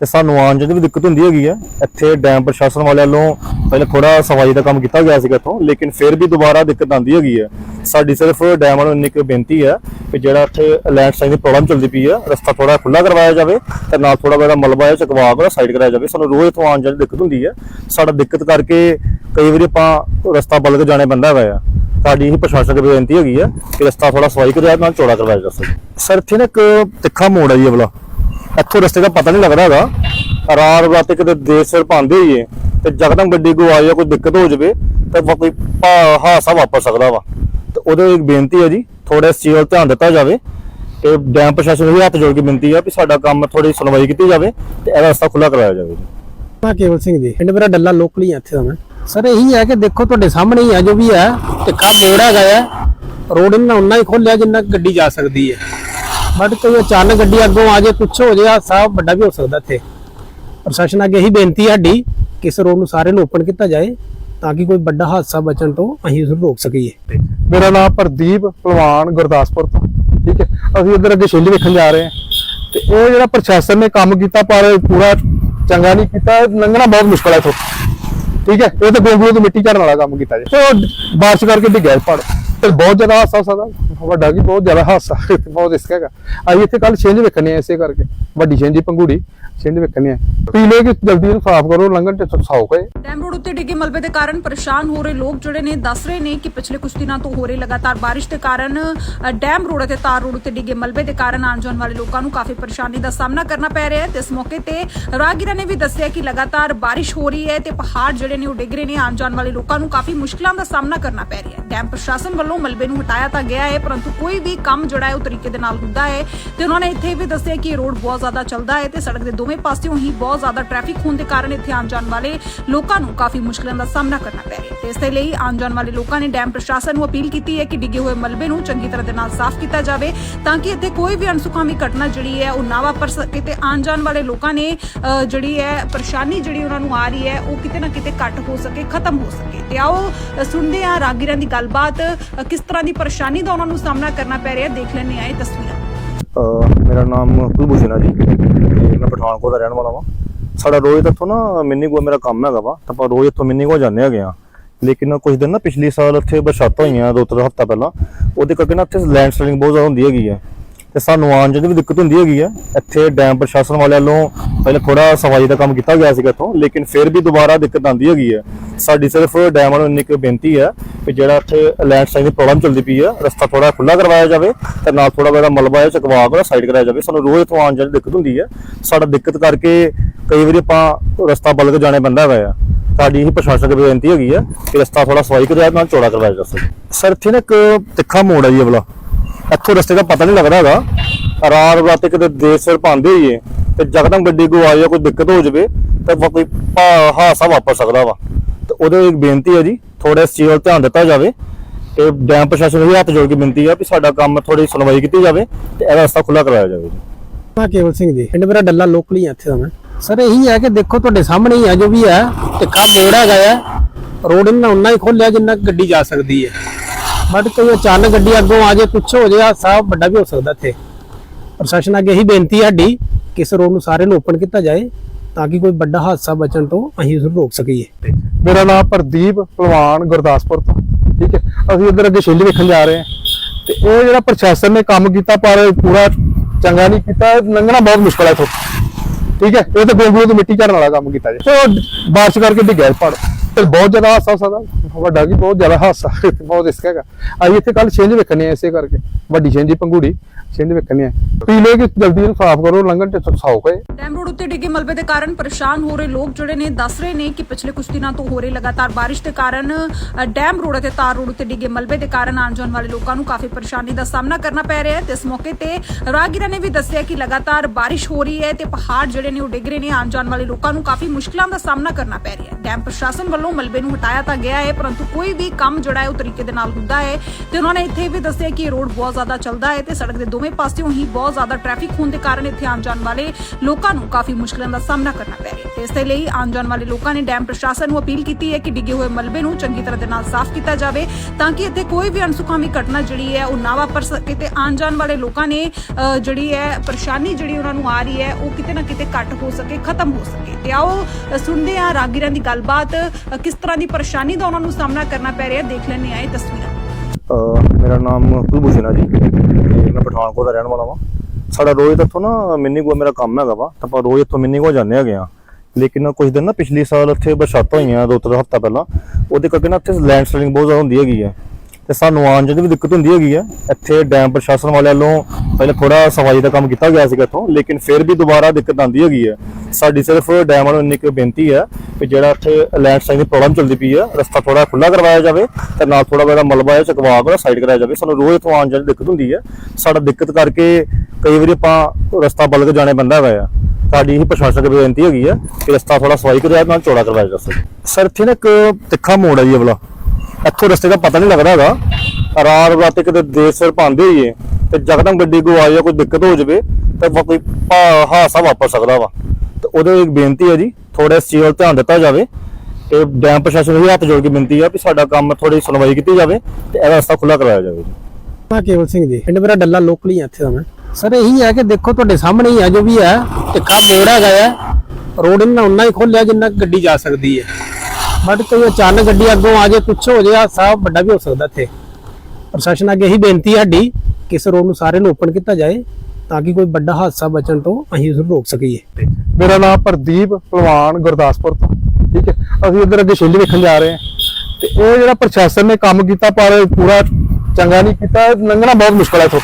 ਤੇ ਸਾਨੂੰ ਆਉਣ ਜਾਣ ਦੀ ਵੀ ਦਿੱਕਤ ਹੁੰਦੀ ਹੈਗੀ ਹੈ ਇੱਥੇ ਡੈਮ ਪ੍ਰਸ਼ਾਸਨ ਵਾਲਿਆਂ ਵੱਲੋਂ ਪਹਿਲਾਂ ਥੋੜਾ ਸਫ਼ਾਈ ਦਾ ਕੰਮ ਕੀਤਾ ਗਿਆ ਸੀਗਾ ਇੱਥੋਂ, ਲੇਕਿਨ ਫਿਰ ਵੀ ਦੁਬਾਰਾ ਦਿੱਕਤ ਆਉਂਦੀ ਹੈਗੀ ਹੈ ਸਾਡੀ ਸਿਰਫ ਡੈਮ ਵਾਲੋਂ ਇੰਨੀ ਕੁ ਬੇਨਤੀ ਹੈ ਕਿ ਜਿਹੜਾ ਇੱਥੇ ਲੈਂਡ ਸਲਾਈਡਿੰਗ ਦੀ ਪ੍ਰੋਬਲਮ ਚੱਲਦੀ ਪਈ ਹੈ ਰਸਤਾ ਥੋੜਾ ਖੁੱਲਾ ਕਰਵਾਇਆ ਜਾਵੇ ਤੇ ਨਾਲ ਥੋੜਾ ਬਹੁਤਾ ਮਲਬਾ ਹੈ ਚਕਵਾ ਕੇ ਸਾਈਡ ਕਰਾਇਆ ਜਾਵੇ। ਸਾਨੂੰ ਰੋਜ਼ ਇੱਥੋਂ ਆਉਣ ਜਾਣ ਦੀ ਦਿੱਕਤ ਹੁੰਦੀ ਹੈ ਸਾਡਾ ਦਿੱਕਤ ਕਰਕੇ ਕਈ ਵਾਰੀ ਆਪਾਂ ਰਸਤਾ ਬਦਲ ਕੇ ਜਾਣੇ ਪੈਂਦਾ ਹੈਗਾ ਆ। ਸਾਡੀ ਇਹ ਪ੍ਰਸ਼ਾਸਨ ਦੀ ਬੇਨਤੀ ਹੈਗੀ ਹੈ ਕਿ ਰਸਤਾ ਥੋੜਾ ਸਫ਼ਾਈ ਕਰਿਆ ਨਾਲ ਚੌੜਾ ਕਰਵਾਇਆ ਜਾ ਸਕੇ। ਸਰ, ਇੱਥੇ ਨਾ ਇੱਕ ਤਿੱਖਾ ਮੋੜ ਹੈ ਜੀ ਇਹ ਇੱਥੋਂ ਰਸਤੇ ਦਾ ਪਤਾ ਨਹੀਂ ਲੱਗਦਾ ਹੈਗਾ। ਰਾਤ ਰਾਤ ਕਿਤੇ ਦੇਰ ਸਿਰ ਪਾਉਂਦੇ ਹੋਈਏ ਤੇ ਜਕਦਮ ਗੱਡੀ ਕੋ ਆ ਜਾਂ ਕੋਈ ਦਿੱਕਤ ਹੋ ਜਾਵੇ, ਤਾਂ ਕੋਈ ਭਾ- ਵਾਪਰ ਸਕਦਾ ਵਾ। ਤੇ ਉਹਦੇ ਇੱਕ ਬੇਨਤੀ ਹੈ ਜੀ ਥੋੜਾ ਇਸ ਚੀਜ਼ ਵੱਲ ਧਿਆਨ ਦਿੱਤਾ ਜਾਵੇ। ਤੇ ਡੈਮ ਪ੍ਰਸ਼ਾਸਨ ਨੂੰ ਵੀ ਹੱਥ ਜੋੜ ਕੇ ਬੇਨਤੀ ਹੈ ਵੀ ਸਾਡਾ ਕੰਮ ਥੋੜੀ ਸੁਣਵਾਈ ਕੀਤੀ ਜਾਵੇ ਤੇ ਇਹਦਾ ਰਸਤਾ ਖੁੱਲਾ ਕਰਵਾਇਆ ਜਾਵੇ। ਮੈਂ ਕੇਵਲ ਸਿੰਘ ਜੀ, ਪਿੰਡ ਮੇਰਾ ਡੱਲਾ ਲੋਕਲ ਹੀ ਆ ਇੱਥੇ ਦਾ ਮੈਂ। ਸਰ, ਇਹੀ ਹੈ ਕਿ ਦੇਖੋ ਤੁਹਾਡੇ ਸਾਹਮਣੇ ਹੀ ਆ, ਜੋ ਵੀ ਹੈ ਤਿੱਖਾ ਬੋਰਡ ਹੈਗਾ ਹੈ ਰੋਡ ਇਹਨਾਂ ਉਨਾ ਹੀ ਖੋਲਿਆ ਜਿੰਨਾ ਗੱਡੀ ਜਾ ਸਕਦੀ ਹੈ ਬਟ ਕੋਈ ਅਚਾਨਕ ਗੱਡੀ ਅੱਗੋਂ ਆ ਜਾਏ ਕੁਛ ਹੋ ਜਾਏ ਹਾਦਸਾ ਵੱਡਾ ਵੀ ਹੋ ਸਕਦਾ ਇੱਥੇ। ਪ੍ਰਸ਼ਾਸਨ ਅੱਗੇ ਇਹੀ ਬੇਨਤੀ ਹੈ ਸਾਡੀ, ਕਿ ਇਸ ਰੋਡ ਨੂੰ ਸਾਰੇ ਨੂੰ ਓਪਨ ਕੀਤਾ ਜਾਏ, ਤਾਂ ਕਿ ਕੋਈ ਵੱਡਾ ਹਾਦਸਾ ਬਚਣ ਤੋਂ ਅਸੀਂ ਉਸ ਨੂੰ ਰੋਕ ਸਕੀਏ। ਮੇਰਾ ਨਾਮ ਪ੍ਰਦੀਪ ਪਹਿਲਵਾਨ ਗੁਰਦਾਸਪੁਰ ਤੋਂ, ਠੀਕ ਹੈ। ਅਸੀਂ ਇੱਧਰ ਅੱਗੇ ਛੇਲੀ ਵੇਖਣ ਜਾ ਰਹੇ ਹਾਂ। ਤੇ ਇਹ ਜਿਹੜਾ ਪ੍ਰਸ਼ਾਸਨ ਨੇ ਕੰਮ ਕੀਤਾ, ਪਰ ਪੂਰਾ ਚੰਗਾ ਨਹੀਂ ਕੀਤਾ ਲੰਘਣਾ ਬਹੁਤ ਮੁਸ਼ਕਲ ਹੈ ਇੱਥੋਂ। ਠੀਕ ਹੈ, ਇਹ ਤਾਂ ਗੋਗਲੂ ਦੀ ਮਿੱਟੀ ਝੜਨ ਵਾਲਾ ਕੰਮ ਕੀਤਾ ਜੀ। ਤੇ ਉਹ ਬਾਰਿਸ਼ ਕਰਕੇ ਡਿੱਗਿਆ ਇਹ ਪਹਾੜ। ਤੇ ਬਹੁਤ ਜ਼ਿਆਦਾ ਹਾਸਾ ਸਕਦਾ ਵੱਡਾ ਕੀ ਬਹੁਤ ਜ਼ਿਆਦਾ ਹਾਸਾ। ਬਹੁਤ ਰਿਸਕ ਹੈਗਾ। ਅਸੀਂ ਇੱਥੇ ਕੱਲ ਛਿੰਝ ਵੇਖਣੇ ਆ ਇਸੇ ਕਰਕੇ। ਵੱਡੀ ਛਿੰਝ ਪੰਗੂੜੀ। ਛਿੰਝ ਵੇਖਣੇ ਆ ਪੀਲੇ ਕਿ ਜਲਦੀ ਇਹਨੂੰ ਸਾਫ਼ ਕਰੋ, ਲੰਘਣ ਤੇ ਸੌਖ ਹੈ। ਡੈਮ ਰੋਡ ਉੱਤੇ ਡਿੱਗੇ ਮਲਬੇ ਦੇ ਕਾਰਨ ਪਰੇਸ਼ਾਨ ਹੋ ਰਹੇ ਲੋਕ ਜਿਹੜੇ ਨੇ ਦੱਸ ਰਹੇ ਨੇ ਕਿ ਪਿਛਲੇ ਕੁਝ ਦਿਨਾਂ ਤੋਂ ਹੋ ਰਹੀ ਲਗਾਤਾਰ ਬਾਰਿਸ਼ ਦੇ ਕਾਰਨ ਡੈਮ ਰੋਡ ਅਤੇ ਤਾਰ ਰੋਡ ਉੱਤੇ ਡਿੱਗੇ ਮਲਬੇ ਦੇ ਕਾਰਨ ਆਉਣ ਜਾਣ ਵਾਲੇ ਲੋਕਾਂ ਨੂੰ ਕਾਫੀ ਪਰੇਸ਼ਾਨੀ ਦਾ ਸਾਹਮਣਾ ਕਰਨਾ ਪੈ ਰਿਹਾ ਹੈ। ਤੇ ਇਸ ਮੌਕੇ ਤੇ ਰਾਹਗੀਰਾਂ ਨੇ ਵੀ ਦੱਸਿਆ ਕਿ ਲਗਾਤਾਰ ਬਾਰਿਸ਼ ਹੋ ਰਹੀ ਹੈ ਤੇ ਪਹਾੜ ਜਿਹੜੇ ਨੇ ਉਹ ਡਿੱਗ ਰਹੇ ਨੇ, ਆਉਣ ਜਾਣ ਵਾਲੇ ਲੋਕਾਂ ਨੂੰ ਕਾਫੀ ਮੁਸ਼ਕਲਾਂ ਦਾ ਸਾਹਮਣਾ ਕਰਨਾ ਪੈ ਰਿਹਾ ਹੈ। ਡੈਮ ਪ੍ਰਸ਼ਾਸਨ ਵੱਲੋਂ ਮਲਬੇ ਨੂੰ ਹਟਾਇਆ ਤਾਂ ਗਿਆ ਹੈ, ਪਰੰਤੂ ਕੋਈ ਵੀ ਕੰਮ ਜਿਹੜਾ ਹੈ ਉਹ ਤਰੀਕੇ ਦੇ ਨਾਲ ਹੁੰਦਾ ਹੈ। ਤੇ ਉਹਨਾਂ ਨੇ ਇੱਥੇ ਵੀ ਦੱਸਿਆ ਕਿ ਰੋਡ ਬਹੁਤ ਜ਼ਿਆਦਾ ਚੱਲਦਾ ਹੈ ਤੇ ਸੜਕ ਦੇ ਦੋ ਦੋਵੇਂ ਪਾਸਿਓਂ ਹੀ ਬਹੁਤ ਜ਼ਿਆਦਾ ਟ੍ਰੈਫਿਕ ਹੋਣ ਦੇ ਕਾਰਨ ਇੱਥੇ ਆਉਣ ਜਾਣ ਵਾਲੇ ਲੋਕਾਂ ਨੂੰ ਕਾਫੀ ਮੁਸ਼ਕਲਾਂ ਦਾ ਸਾਹਮਣਾ ਕਰਨਾ ਪੈ ਰਿਹਾ ਹੈ ਇਸ ਦੇ ਲਈ ਆਉਣ ਜਾਣ ਵਾਲੇ ਲੋਕਾਂ ਨੇ ਡੈਮ ਪ੍ਰਸ਼ਾਸਨ ਨੂੰ ਅਪੀਲ ਕੀਤੀ ਹੈ ਕਿ ਡਿੱਗੇ ਹੋਏ ਮਲਬੇ ਨੂੰ ਚੰਗੀ ਤਰ੍ਹਾਂ ਦੇ ਨਾਲ ਸਾਫ਼ ਕੀਤਾ ਜਾਵੇ ਤਾਂ ਕਿ ਇੱਥੇ ਕੋਈ ਵੀ ਅਣਸੁਖਾਵੀ ਘਟਨਾ ਜਿਹੜੀ ਹੈ ਉਹ ਨਾ ਵਾਪਰ ਸਕੇ ਤੇ ਆਉਣ ਜਾਣ ਵਾਲੇ ਲੋਕਾਂ ਨੇ ਜਿਹੜੀ ਹੈ ਪਰੇਸ਼ਾਨੀ ਜਿਹੜੀ ਉਹਨਾਂ ਨੂੰ ਆ ਰਹੀ ਹੈ ਉਹ ਕਿਤੇ ਨਾ ਕਿਤੇ ਘੱਟ ਹੋ ਸਕੇ, ਖਤਮ ਹੋ ਸਕੇ। ਤੇ ਆਓ ਸੁਣਦੇ ਹਾਂ ਰਾਗੀਰਾਂ ਦੀ ਗੱਲਬਾਤ ਕਿਸ ਤਰ੍ਹਾਂ ਦੀ ਪਰੇਸ਼ਾਨੀ ਦਾ ਉਹਨਾਂ ਨੂੰ ਸਾਹਮਣਾ ਕਰਨਾ ਪੈ ਰਿਹਾ ਦੇਖ ਲੈਣੇ ਆਏ ਤਸਵੀਰਾਂ। ਮੇਰਾ ਨਾਮ ਕੁਲਭੂਸ਼ਣ ਹੈ ਜੀ। ਤੇ ਮੈਂ ਪਠਾਨਕੋਟ ਦਾ ਰਹਿਣ ਵਾਲਾ ਵਾਂ। ਸਾਡਾ ਰੋਜ਼ ਇੱਥੋਂ ਨਾ ਮਿੰਨੀ ਗੋ ਮੇਰਾ ਕੰਮ ਹੈਗਾ ਵਾ, ਤਾਂ ਆਪਾਂ ਰੋਜ਼ ਇੱਥੋਂ ਮਿੰਨੀ ਗੋ ਜਾਂਦੇ ਹੈਗੇ ਆ। ਲੇਕਿਨ ਕੁਝ ਦਿਨ ਨਾ ਪਿਛਲੇ ਸਾਲ ਇੱਥੇ ਬਰਸਾਤਾਂ ਹੋਈਆਂ ਦੋ ਤਿੰਨ ਹਫ਼ਤਾ ਪਹਿਲਾਂ, ਉਹਦੇ ਕਰਕੇ ਨਾ ਇੱਥੇ ਲੈਂਡ ਸਲਾਈਡਿੰਗ ਬਹੁਤ ਜ਼ਿਆਦਾ ਹੁੰਦੀ ਹੈਗੀ ਹੈ ਤੇ ਸਾਨੂੰ ਆਉਣ ਜਾਣ ਦੀ ਵੀ ਦਿੱਕਤ ਹੁੰਦੀ ਹੈਗੀ ਹੈ ਇੱਥੇ ਡੈਮ ਪ੍ਰਸ਼ਾਸਨ ਵਾਲਿਆਂ ਵੱਲੋਂ ਪਹਿਲਾਂ ਥੋੜਾ ਸਫ਼ਾਈ ਦਾ ਕੰਮ ਕੀਤਾ ਗਿਆ ਸੀਗਾ ਇੱਥੋਂ, ਲੇਕਿਨ ਫਿਰ ਵੀ ਦੁਬਾਰਾ ਦਿੱਕਤ ਆਉਂਦੀ ਹੈਗੀ ਹੈ ਸਾਡੀ ਸਿਰਫ ਡੈਮ ਵਾਲੋਂ ਇੰਨੀ ਕੁ ਬੇਨਤੀ ਹੈ ਕਿ ਜਿਹੜਾ ਇੱਥੇ ਲੈਂਡ ਸਲਾਈਡਿੰਗ ਦੀ ਪ੍ਰੋਬਲਮ ਚੱਲਦੀ ਪਈ ਹੈ ਰਸਤਾ ਥੋੜਾ ਖੁੱਲਾ ਕਰਵਾਇਆ ਜਾਵੇ ਤੇ ਨਾਲ ਥੋੜਾ ਬੜਾ ਮਲਬਾ ਹੈ ਚਕਵਾ ਕੇ ਸਾਈਡ ਕਰਾਇਆ ਜਾਵੇ। ਸਾਨੂੰ ਰੋਜ਼ ਇੱਥੋਂ ਆਉਣ ਜਾਣ ਦੀ ਦਿੱਕਤ ਹੁੰਦੀ ਹੈ ਸਾਡਾ ਦਿੱਕਤ ਕਰਕੇ ਕਈ ਵਾਰੀ ਆਪਾਂ ਰਸਤਾ ਬਦਲ ਕੇ ਜਾਣੇ ਪੈਂਦਾ ਹੈਗਾ ਆ। ਸਾਡੀ ਇਹ ਪ੍ਰਸ਼ਾਸਨ ਦੀ ਬੇਨਤੀ ਹੈਗੀ ਹੈ ਕਿ ਰਸਤਾ ਥੋੜਾ ਸਫ਼ਾਈ ਕਰਿਆ ਨਾਲ ਚੌੜਾ ਕਰਵਾਇਆ ਜਾ ਸਕੇ। ਸਰ, ਇੱਥੇ ਨਾ ਇੱਕ ਤਿੱਖਾ ਮੋੜ ਹੈ ਜੀ ਇਹ ਵਾਲਾ ਇੱਥੋਂ ਰਸਤੇ ਦਾ ਪਤਾ ਨਹੀਂ ਲੱਗਦਾ ਹੈਗਾ। ਰਾਤ ਰਾਤ ਕਿਤੇ ਦੇਰ ਸਿਰ ਪਾਉਂਦੇ ਹੋਈਏ ਤੇ ਜਕਦਮ ਗੱਡੀ ਕੋ ਆ ਜਾਏ ਕੋਈ ਦਿੱਕਤ ਹੋ ਜਾਵੇ, ਤਾਂ ਕੋਈ ਭਾ- ਹਾਦਸਾ ਵਾਪਰ ਸਕਦਾ ਵਾ। ਤੇ ਉਹਦੇ ਇੱਕ ਬੇਨਤੀ ਹੈ ਜੀ ਥੋੜਾ ਇਸ ਚੀਜ਼ ਵੱਲ ਧਿਆਨ ਦਿੱਤਾ ਜਾਵੇ। ਤੇ ਡੈਮ ਪ੍ਰਸ਼ਾਸਨ ਨੂੰ ਹੱਥ ਜੋੜ ਕੇ ਬੇਨਤੀ ਆ ਵੀ ਸਾਡਾ ਕੰਮ ਥੋੜੀ ਸੁਣਵਾਈ ਕੀਤੀ ਜਾਵੇ ਤੇ ਇਹਦਾ ਰਸਤਾ ਖੁੱਲਾ ਕਰਾਇਆ ਜਾਵੇ ਮੈਂ ਕੇਵਲ ਸਿੰਘ ਜੀ, ਪਿੰਡ ਮੇਰਾ ਡੱਲਾ ਲੋਕਲੀ ਆ ਇੱਥੇ ਦਾ ਮੈਂ। ਸਰ, ਇਹੀ ਹੈ ਕਿ ਦੇਖੋ ਤੁਹਾਡੇ ਸਾਹਮਣੇ ਹੀ ਆ ਜੋ ਵੀ ਹੈ ਤਿੱਖਾ ਬੋਰਡ ਹੈਗਾ ਹੈ ਰੋਡ ਇਹਨਾਂ ਉਨਾ ਹੀ ਖੋਲਿਆ ਜਿੰਨਾ ਗੱਡੀ ਜਾ ਸਕਦੀ ਹੈ। ਬਟ ਕੋਈ ਅਚਾਨਕ ਗੱਡੀ ਅੱਗੋਂ ਆ ਜਾਏ ਕੁਛ ਹੋ ਜਾਏ ਸਾਹ ਵੱਡਾ ਵੀ ਹੋ ਸਕਦਾ ਇੱਥੇ। ਪ੍ਰਸ਼ਾਸਨ ਅੱਗੇ ਇਹੀ ਬੇਨਤੀ ਹੈ ਸਾਡੀ, ਕਿ ਇਸ ਰੋਡ ਨੂੰ ਸਾਰੇ ਨੂੰ ਓਪਨ ਕੀਤਾ ਜਾਏ, ਤਾਂ ਕਿ ਕੋਈ ਵੱਡਾ ਹਾਦਸਾ ਬਚਣ ਤੋਂ ਅਸੀਂ ਉਸ ਨੂੰ ਰੋਕ ਸਕੀਏ। ਮੇਰਾ ਨਾਮ ਪ੍ਰਦੀਪ ਪਹਿਲਵਾਨ ਗੁਰਦਾਸਪੁਰ ਤੋਂ। ਠੀਕ ਹੈ, ਅਸੀਂ ਇੱਧਰ ਅੱਗੇ ਛਿੰਝ ਵੇਖਣ ਜਾ ਰਹੇ ਹਾਂ। ਤੇ ਇਹ ਜਿਹੜਾ ਪ੍ਰਸ਼ਾਸਨ ਨੇ ਕੰਮ ਕੀਤਾ, ਪਰ ਪੂਰਾ ਚੰਗਾ ਨਹੀਂ ਕੀਤਾ ਲੰਘਣਾ ਬਹੁਤ ਮੁਸ਼ਕਲ ਹੈ ਇੱਥੋਂ। ਠੀਕ ਹੈ, ਇਹ ਤਾਂ ਗੋਗਲੂ ਦੀ ਮਿੱਟੀ ਝੜਨ ਵਾਲਾ ਕੰਮ ਕੀਤਾ ਜੀ। ਤੇ ਉਹ ਬਾਰਿਸ਼ ਕਰਕੇ ਡਿੱਗਿਆ ਇਹ ਤੇ ਬਹੁਤ ਜ਼ਿਆਦਾ ਹਾਸਾ ਸਕਦਾ ਵੱਡਾ ਕੀ ਬਹੁਤ ਜ਼ਿਆਦਾ ਹਾਸਾ। ਬਹੁਤ ਰਿਸਕ ਹੈਗਾ। ਅਸੀਂ ਇੱਥੇ ਕੱਲ ਛਿੰਝ ਵੇਖਣੇ ਆ ਇਸੇ ਕਰਕੇ। ਵੱਡੀ ਛਿੰਝ ਪੰਗੂੜੀ ਛਿੰਝ ਵੇਖਣੇ ਆ। ਪੀਲੇ ਕਿ ਜਲਦੀ ਇਹਨੂੰ ਸਾਫ਼ ਕਰੋ, ਲੰਘਣ ਤੇ ਸੌਖ ਹੈ ਡੈਮ ਰੋਡ ਉੱਤੇ ਡਿੱਗੇ ਮਲਬੇ ਦੇ ਕਾਰਨ ਪਰੇਸ਼ਾਨ ਹੋ ਰਹੇ ਲੋਕ ਜਿਹੜੇ ਨੇ ਦੱਸ ਰਹੇ ਨੇ ਕਿ ਪਿਛਲੇ ਕੁਝ ਦਿਨਾਂ ਤੋਂ ਹੋ ਰਹੀ ਲਗਾਤਾਰ ਬਾਰਿਸ਼ ਦੇ ਕਾਰਨ ਡੈਮ ਰੋਡ ਅਤੇ ਤਾਰ ਰੋਡ ਉੱਤੇ ਡਿੱਗੇ ਮਲਬੇ ਦੇ ਕਾਰਨ ਆਉਣ ਜਾਣ ਵਾਲੇ ਲੋਕਾਂ ਨੂੰ ਕਾਫੀ ਪਰੇਸ਼ਾਨੀ ਦਾ ਸਾਹਮਣਾ ਕਰਨਾ ਪੈ ਰਿਹਾ ਹੈ। ਤੇ ਇਸ ਮੌਕੇ ਤੇ ਰਾਹਗੀਰਾਂ ਨੇ ਵੀ ਦੱਸਿਆ ਕਿ ਲਗਾਤਾਰ ਬਾਰਿਸ਼ ਹੋ ਰਹੀ ਹੈ ਤੇ ਪਹਾੜ ਜਿਹੜੇ ਨੇ ਉਹ ਡਿੱਗ ਰਹੇ ਨੇ। ਆਉਣ ਜਾਣ ਵਾਲੇ ਲੋਕਾਂ ਨੂੰ ਕਾਫੀ ਮੁਸ਼ਕਲਾਂ ਦਾ ਸਾਹਮਣਾ ਕਰਨਾ ਪੈ ਰਿਹਾ ਹੈ। ਡੈਮ ਪ੍ਰਸ਼ਾਸਨ ਵੱਲੋਂ ਮਲਬੇ ਨੂੰ ਹਟਾਇਆ ਤਾਂ ਗਿਆ ਹੈ ਪਰੰਤੂ ਕੋਈ ਵੀ ਕੰਮ ਜਿਹੜਾ ਹੈ ਉਹ ਤਰੀਕੇ ਦੇ ਨਾਲ ਹੁੰਦਾ ਹੈ ਤੇ ਉਹਨਾਂ ਨੇ ਇੱਥੇ ਵੀ ਦੱਸਿਆ ਕਿ ਇਹ ਰੋਡ ਬਹੁਤ ਜ਼ਿਆਦਾ ਚੱਲਦਾ ਹੈ ਤੇ ਸੜਕ ਦੇ ਦੋਵੇਂ ਪਾਸਿਓਂ ਹੀ ਬਹੁਤ ਜ਼ਿਆਦਾ ਟ੍ਰੈਫਿਕ ਹੋਣ ਦੇ ਕਾਰਨ ਇੱਥੇ ਆਉਣ ਜਾਣ ਵਾਲੇ ਲੋਕਾਂ ਨੂੰ ਕਾਫੀ ਮੁਸ਼ਕਲਾਂ ਦਾ ਸਾਹਮਣਾ ਕਰਨਾ ਪੈ ਰਿਹਾ ਹੈ। ਇਸ ਦੇ ਲਈ ਆਉਣ ਜਾਣ ਵਾਲੇ ਲੋਕਾਂ ਨੇ ਡੈਮ ਪ੍ਰਸ਼ਾਸਨ ਨੂੰ ਅਪੀਲ ਕੀਤੀ ਹੈ ਕਿ ਡਿੱਗੇ ਹੋਏ ਮਲਬੇ ਨੂੰ ਚੰਗੀ ਤਰ੍ਹਾਂ ਦੇ ਨਾਲ ਸਾਫ਼ ਕੀਤਾ ਜਾਵੇ ਤਾਂ ਕਿ ਇੱਥੇ ਕੋਈ ਵੀ ਅਣਸੁਖਾਵੀ ਘਟਨਾ ਜਿਹੜੀ ਹੈ ਉਹ ਨਾ ਵਾਪਰ ਸਕੇ ਤੇ ਆਉਣ ਜਾਣ ਵਾਲੇ ਲੋਕਾਂ ਨੇ ਅ, ਜਿਹੜੀ ਹੈ ਪਰੇਸ਼ਾਨੀ ਜਿਹੜੀ ਉਹਨਾਂ ਨੂੰ ਆ ਰਹੀ ਹੈ ਉਹ ਕਿਤੇ ਨਾ ਕਿਤੇ ਘੱਟ ਹੋ ਸਕੇ ਖਤਮ ਹੋ ਸਕੇ। ਤੇ ਆਓ ਸੁਣਦੇ ਆ ਰਾਗੀਰਾਂ ਦੀ ਗੱਲਬਾਤ ਕਿਸ ਤਰ੍ਹਾਂ ਦੀ ਪਰੇਸ਼ਾਨੀ ਦਾ ਉਹਨਾਂ ਨੂੰ ਸਾਹਮਣਾ ਕਰਨਾ ਪੈ ਰਿਹਾ ਦੇਖ ਲੈਣੇ ਆਏ ਤਸਵੀਰਾਂ। ਮੇਰਾ ਨਾਮ ਕੁਲਭੂਸ਼ਣ ਹੈ ਜੀ। ਤੇ ਮੈਂ ਪਠਾਨਕੋਟ ਦਾ ਰਹਿਣ ਵਾਲਾ ਵਾਂ। ਸਾਡਾ ਰੋਜ਼ ਇੱਥੋਂ ਨਾ ਮਿੰਨੀ ਗੋ ਮੇਰਾ ਕੰਮ ਹੈਗਾ ਵਾ। ਤਾਂ ਆਪਾਂ ਰੋਜ਼ ਇੱਥੋਂ ਮਿੰਨੀ ਗੋ ਜਾਂਦੇ ਹੈਗੇ ਆ। ਲੇਕਿਨ ਕੁਝ ਦਿਨ ਨਾ ਪਿਛਲੇ ਸਾਲ ਇੱਥੇ ਬਰਸਾਤਾਂ ਹੋਈਆਂ ਦੋ ਤਿੰਨ ਹਫ਼ਤਾ ਪਹਿਲਾਂ। ਉਹਦੇ ਕਰਕੇ ਨਾ ਇੱਥੇ ਲੈਂਡ ਸਲਾਈਡਿੰਗ ਬਹੁਤ ਜ਼ਿਆਦਾ ਹੁੰਦੀ ਹੈਗੀ ਆ ਤੇ ਸਾਨੂੰ ਆਉਣ ਜਾਣ ਦੀ ਵੀ ਦਿੱਕਤ ਹੁੰਦੀ ਹੈਗੀ ਆ ਇੱਥੇ ਡੈਮ ਪ੍ਰਸ਼ਾਸਨ ਵਾਲਿਆਂ ਵੱਲੋਂ ਪਹਿਲਾਂ ਥੋੜਾ ਸਫ਼ਾਈ ਦਾ ਕੰਮ ਕੀਤਾ ਗਿਆ ਸੀਗਾ ਇੱਥੋਂ। ਲੇਕਿਨ ਫਿਰ ਵੀ ਦੁਬਾਰਾ ਦਿੱਕਤ ਆਉਂਦੀ ਹੈਗੀ ਹੈ। ਸਾਡੀ ਸਿਰਫ ਡੈਮ ਵਾਲੋਂ ਇੰਨੀ ਕੁ ਬੇਨਤੀ ਹੈ ਕਿ ਜਿਹੜਾ ਇੱਥੇ ਲੈਂਡ ਸਲਾਈਡਿੰਗ ਦੀ ਪ੍ਰੋਬਲਮ ਚੱਲਦੀ ਪਈ ਹੈ ਰਸਤਾ ਥੋੜਾ ਖੁੱਲਾ ਕਰਵਾਇਆ ਜਾਵੇ ਤੇ ਨਾਲ ਥੋੜਾ ਬੜਾ ਮਲਬਾ ਹੈ ਚਕਵਾ ਕੇ ਸਾਈਡ ਕਰਾਇਆ ਜਾਵੇ। ਸਾਨੂੰ ਰੋਜ਼ ਇੱਥੋਂ ਆਉਣ ਜਾਣ ਦੀ ਦਿੱਕਤ ਹੁੰਦੀ ਹੈ ਸਾਡਾ ਦਿੱਕਤ ਕਰਕੇ ਕਈ ਵਾਰੀ ਆਪਾਂ ਰਸਤਾ ਬਦਲ ਕੇ ਜਾਣੇ ਪੈਂਦਾ ਹੈਗਾ ਆ। ਸਾਡੀ ਇਹ ਪ੍ਰਸ਼ਾਸਨ ਦੀ ਬੇਨਤੀ ਹੈਗੀ ਆ ਕਿ ਰਸਤਾ ਥੋੜਾ ਸਫ਼ਾਈ ਕਰਿਆ ਨਾਲ ਚੌੜਾ ਕਰਵਾਇਆ ਜਾ ਸਕੇ। ਸਰ, ਇੱਥੇ ਨਾ ਇੱਕ ਤਿੱਖਾ ਮੋੜ ਹੈ ਜੀ ਇਹ ਇੱਥੋਂ ਰਸਤੇ ਦਾ ਪਤਾ ਨਹੀਂ ਲੱਗਦਾ ਹੈਗਾ। ਰਾਤ ਰਾਤੇ ਕਿਤੇ ਦੇਰ ਸਿਰ ਪਾਉਂਦੇ ਹੋਈਏ ਤੇ ਜਕਦਮ ਗੱਡੀ ਕੋ ਆ ਜਾਂ ਕੋਈ ਦਿੱਕਤ ਹੋ ਜਾਵੇ, ਤਾਂ ਕੋਈ ਭਾ- ਹਾਦਸਾ ਵਾਪਰ ਸਕਦਾ ਵਾ। ਉਹਦੇ ਇੱਕ ਬੇਨਤੀ ਹੈ ਜੀ ਥੋੜਾ ਇਸ ਚੀਜ਼ ਵੱਲ ਧਿਆਨ ਦਿੱਤਾ ਜਾਵੇ ਤੇ ਡੈਮ ਪ੍ਰਸ਼ਾਸਨ ਨੂੰ ਵੀ ਹੱਥ ਜੋੜ ਕੇ ਬੇਨਤੀ ਆ ਵੀ ਸਾਡਾ ਕੰਮ ਥੋੜੀ ਸੁਣਵਾਈ ਕੀਤੀ ਜਾਵੇ ਤੇ ਇਹਦਾ ਰਸਤਾ ਖੁੱਲਾ ਕਰਵਾਇਆ ਜਾਵੇ ਜੀ। ਮੈਂ ਕੇਵਲ ਸਿੰਘ ਜੀ, ਪਿੰਡ ਮੇਰਾ ਡੱਲਾ ਲੋਕਲੀ ਆ ਇੱਥੇ ਦਾ ਮੈਂ। ਸਰ, ਇਹੀ ਹੈ ਕਿ ਦੇਖੋ ਤੁਹਾਡੇ ਸਾਹਮਣੇ ਹੀ ਆ ਜੋ ਵੀ ਹੈ ਤਿੱਖਾ ਮੋੜ ਹੈਗਾ ਆ, ਰੋਡ ਇਹਨਾਂ ਉਨਾ ਹੀ ਖੋਲਿਆ ਜਿੰਨਾ ਗੱਡੀ ਜਾ ਸਕਦੀ ਹੈ। ਬਟ ਕੋਈ ਅਚਾਨਕ ਗੱਡੀ ਅੱਗੋਂ ਆ ਜੇ ਕੁਛ ਹੋ ਜਾਏ ਸਾਹ ਵੱਡਾ ਵੀ ਹੋ ਸਕਦਾ ਇੱਥੇ। ਪ੍ਰਸ਼ਾਸਨ ਅੱਗੇ ਇਹੀ ਬੇਨਤੀ ਹੈ ਸਾਡੀ, ਕਿ ਇਸ ਰੋਡ ਨੂੰ ਸਾਰੇ ਨੂੰ ਓਪਨ ਕੀਤਾ ਜਾਏ ਤਾਂ ਕਿ ਕੋਈ ਵੱਡਾ ਹਾਦਸਾ ਬਚਣ ਤੋਂ ਅਸੀਂ ਉਸ ਨੂੰ ਰੋਕ ਸਕੀਏ। ਮੇਰਾ ਨਾਮ ਪ੍ਰਦੀਪ ਪਹਿਲਵਾਨ ਗੁਰਦਾਸਪੁਰ ਤੋਂ, ਠੀਕ ਹੈ। ਅਸੀਂ ਇੱਧਰ ਅੱਗੇ ਛੇਲੀ ਵੇਖਣ ਜਾ ਰਹੇ ਹਾਂ। ਤੇ ਇਹ ਜਿਹੜਾ ਪ੍ਰਸ਼ਾਸਨ ਨੇ ਕੰਮ ਕੀਤਾ, ਪਰ ਪੂਰਾ ਚੰਗਾ ਨਹੀਂ ਕੀਤਾ ਲੰਘਣਾ ਬਹੁਤ ਮੁਸ਼ਕਲ ਹੈ ਇੱਥੋਂ।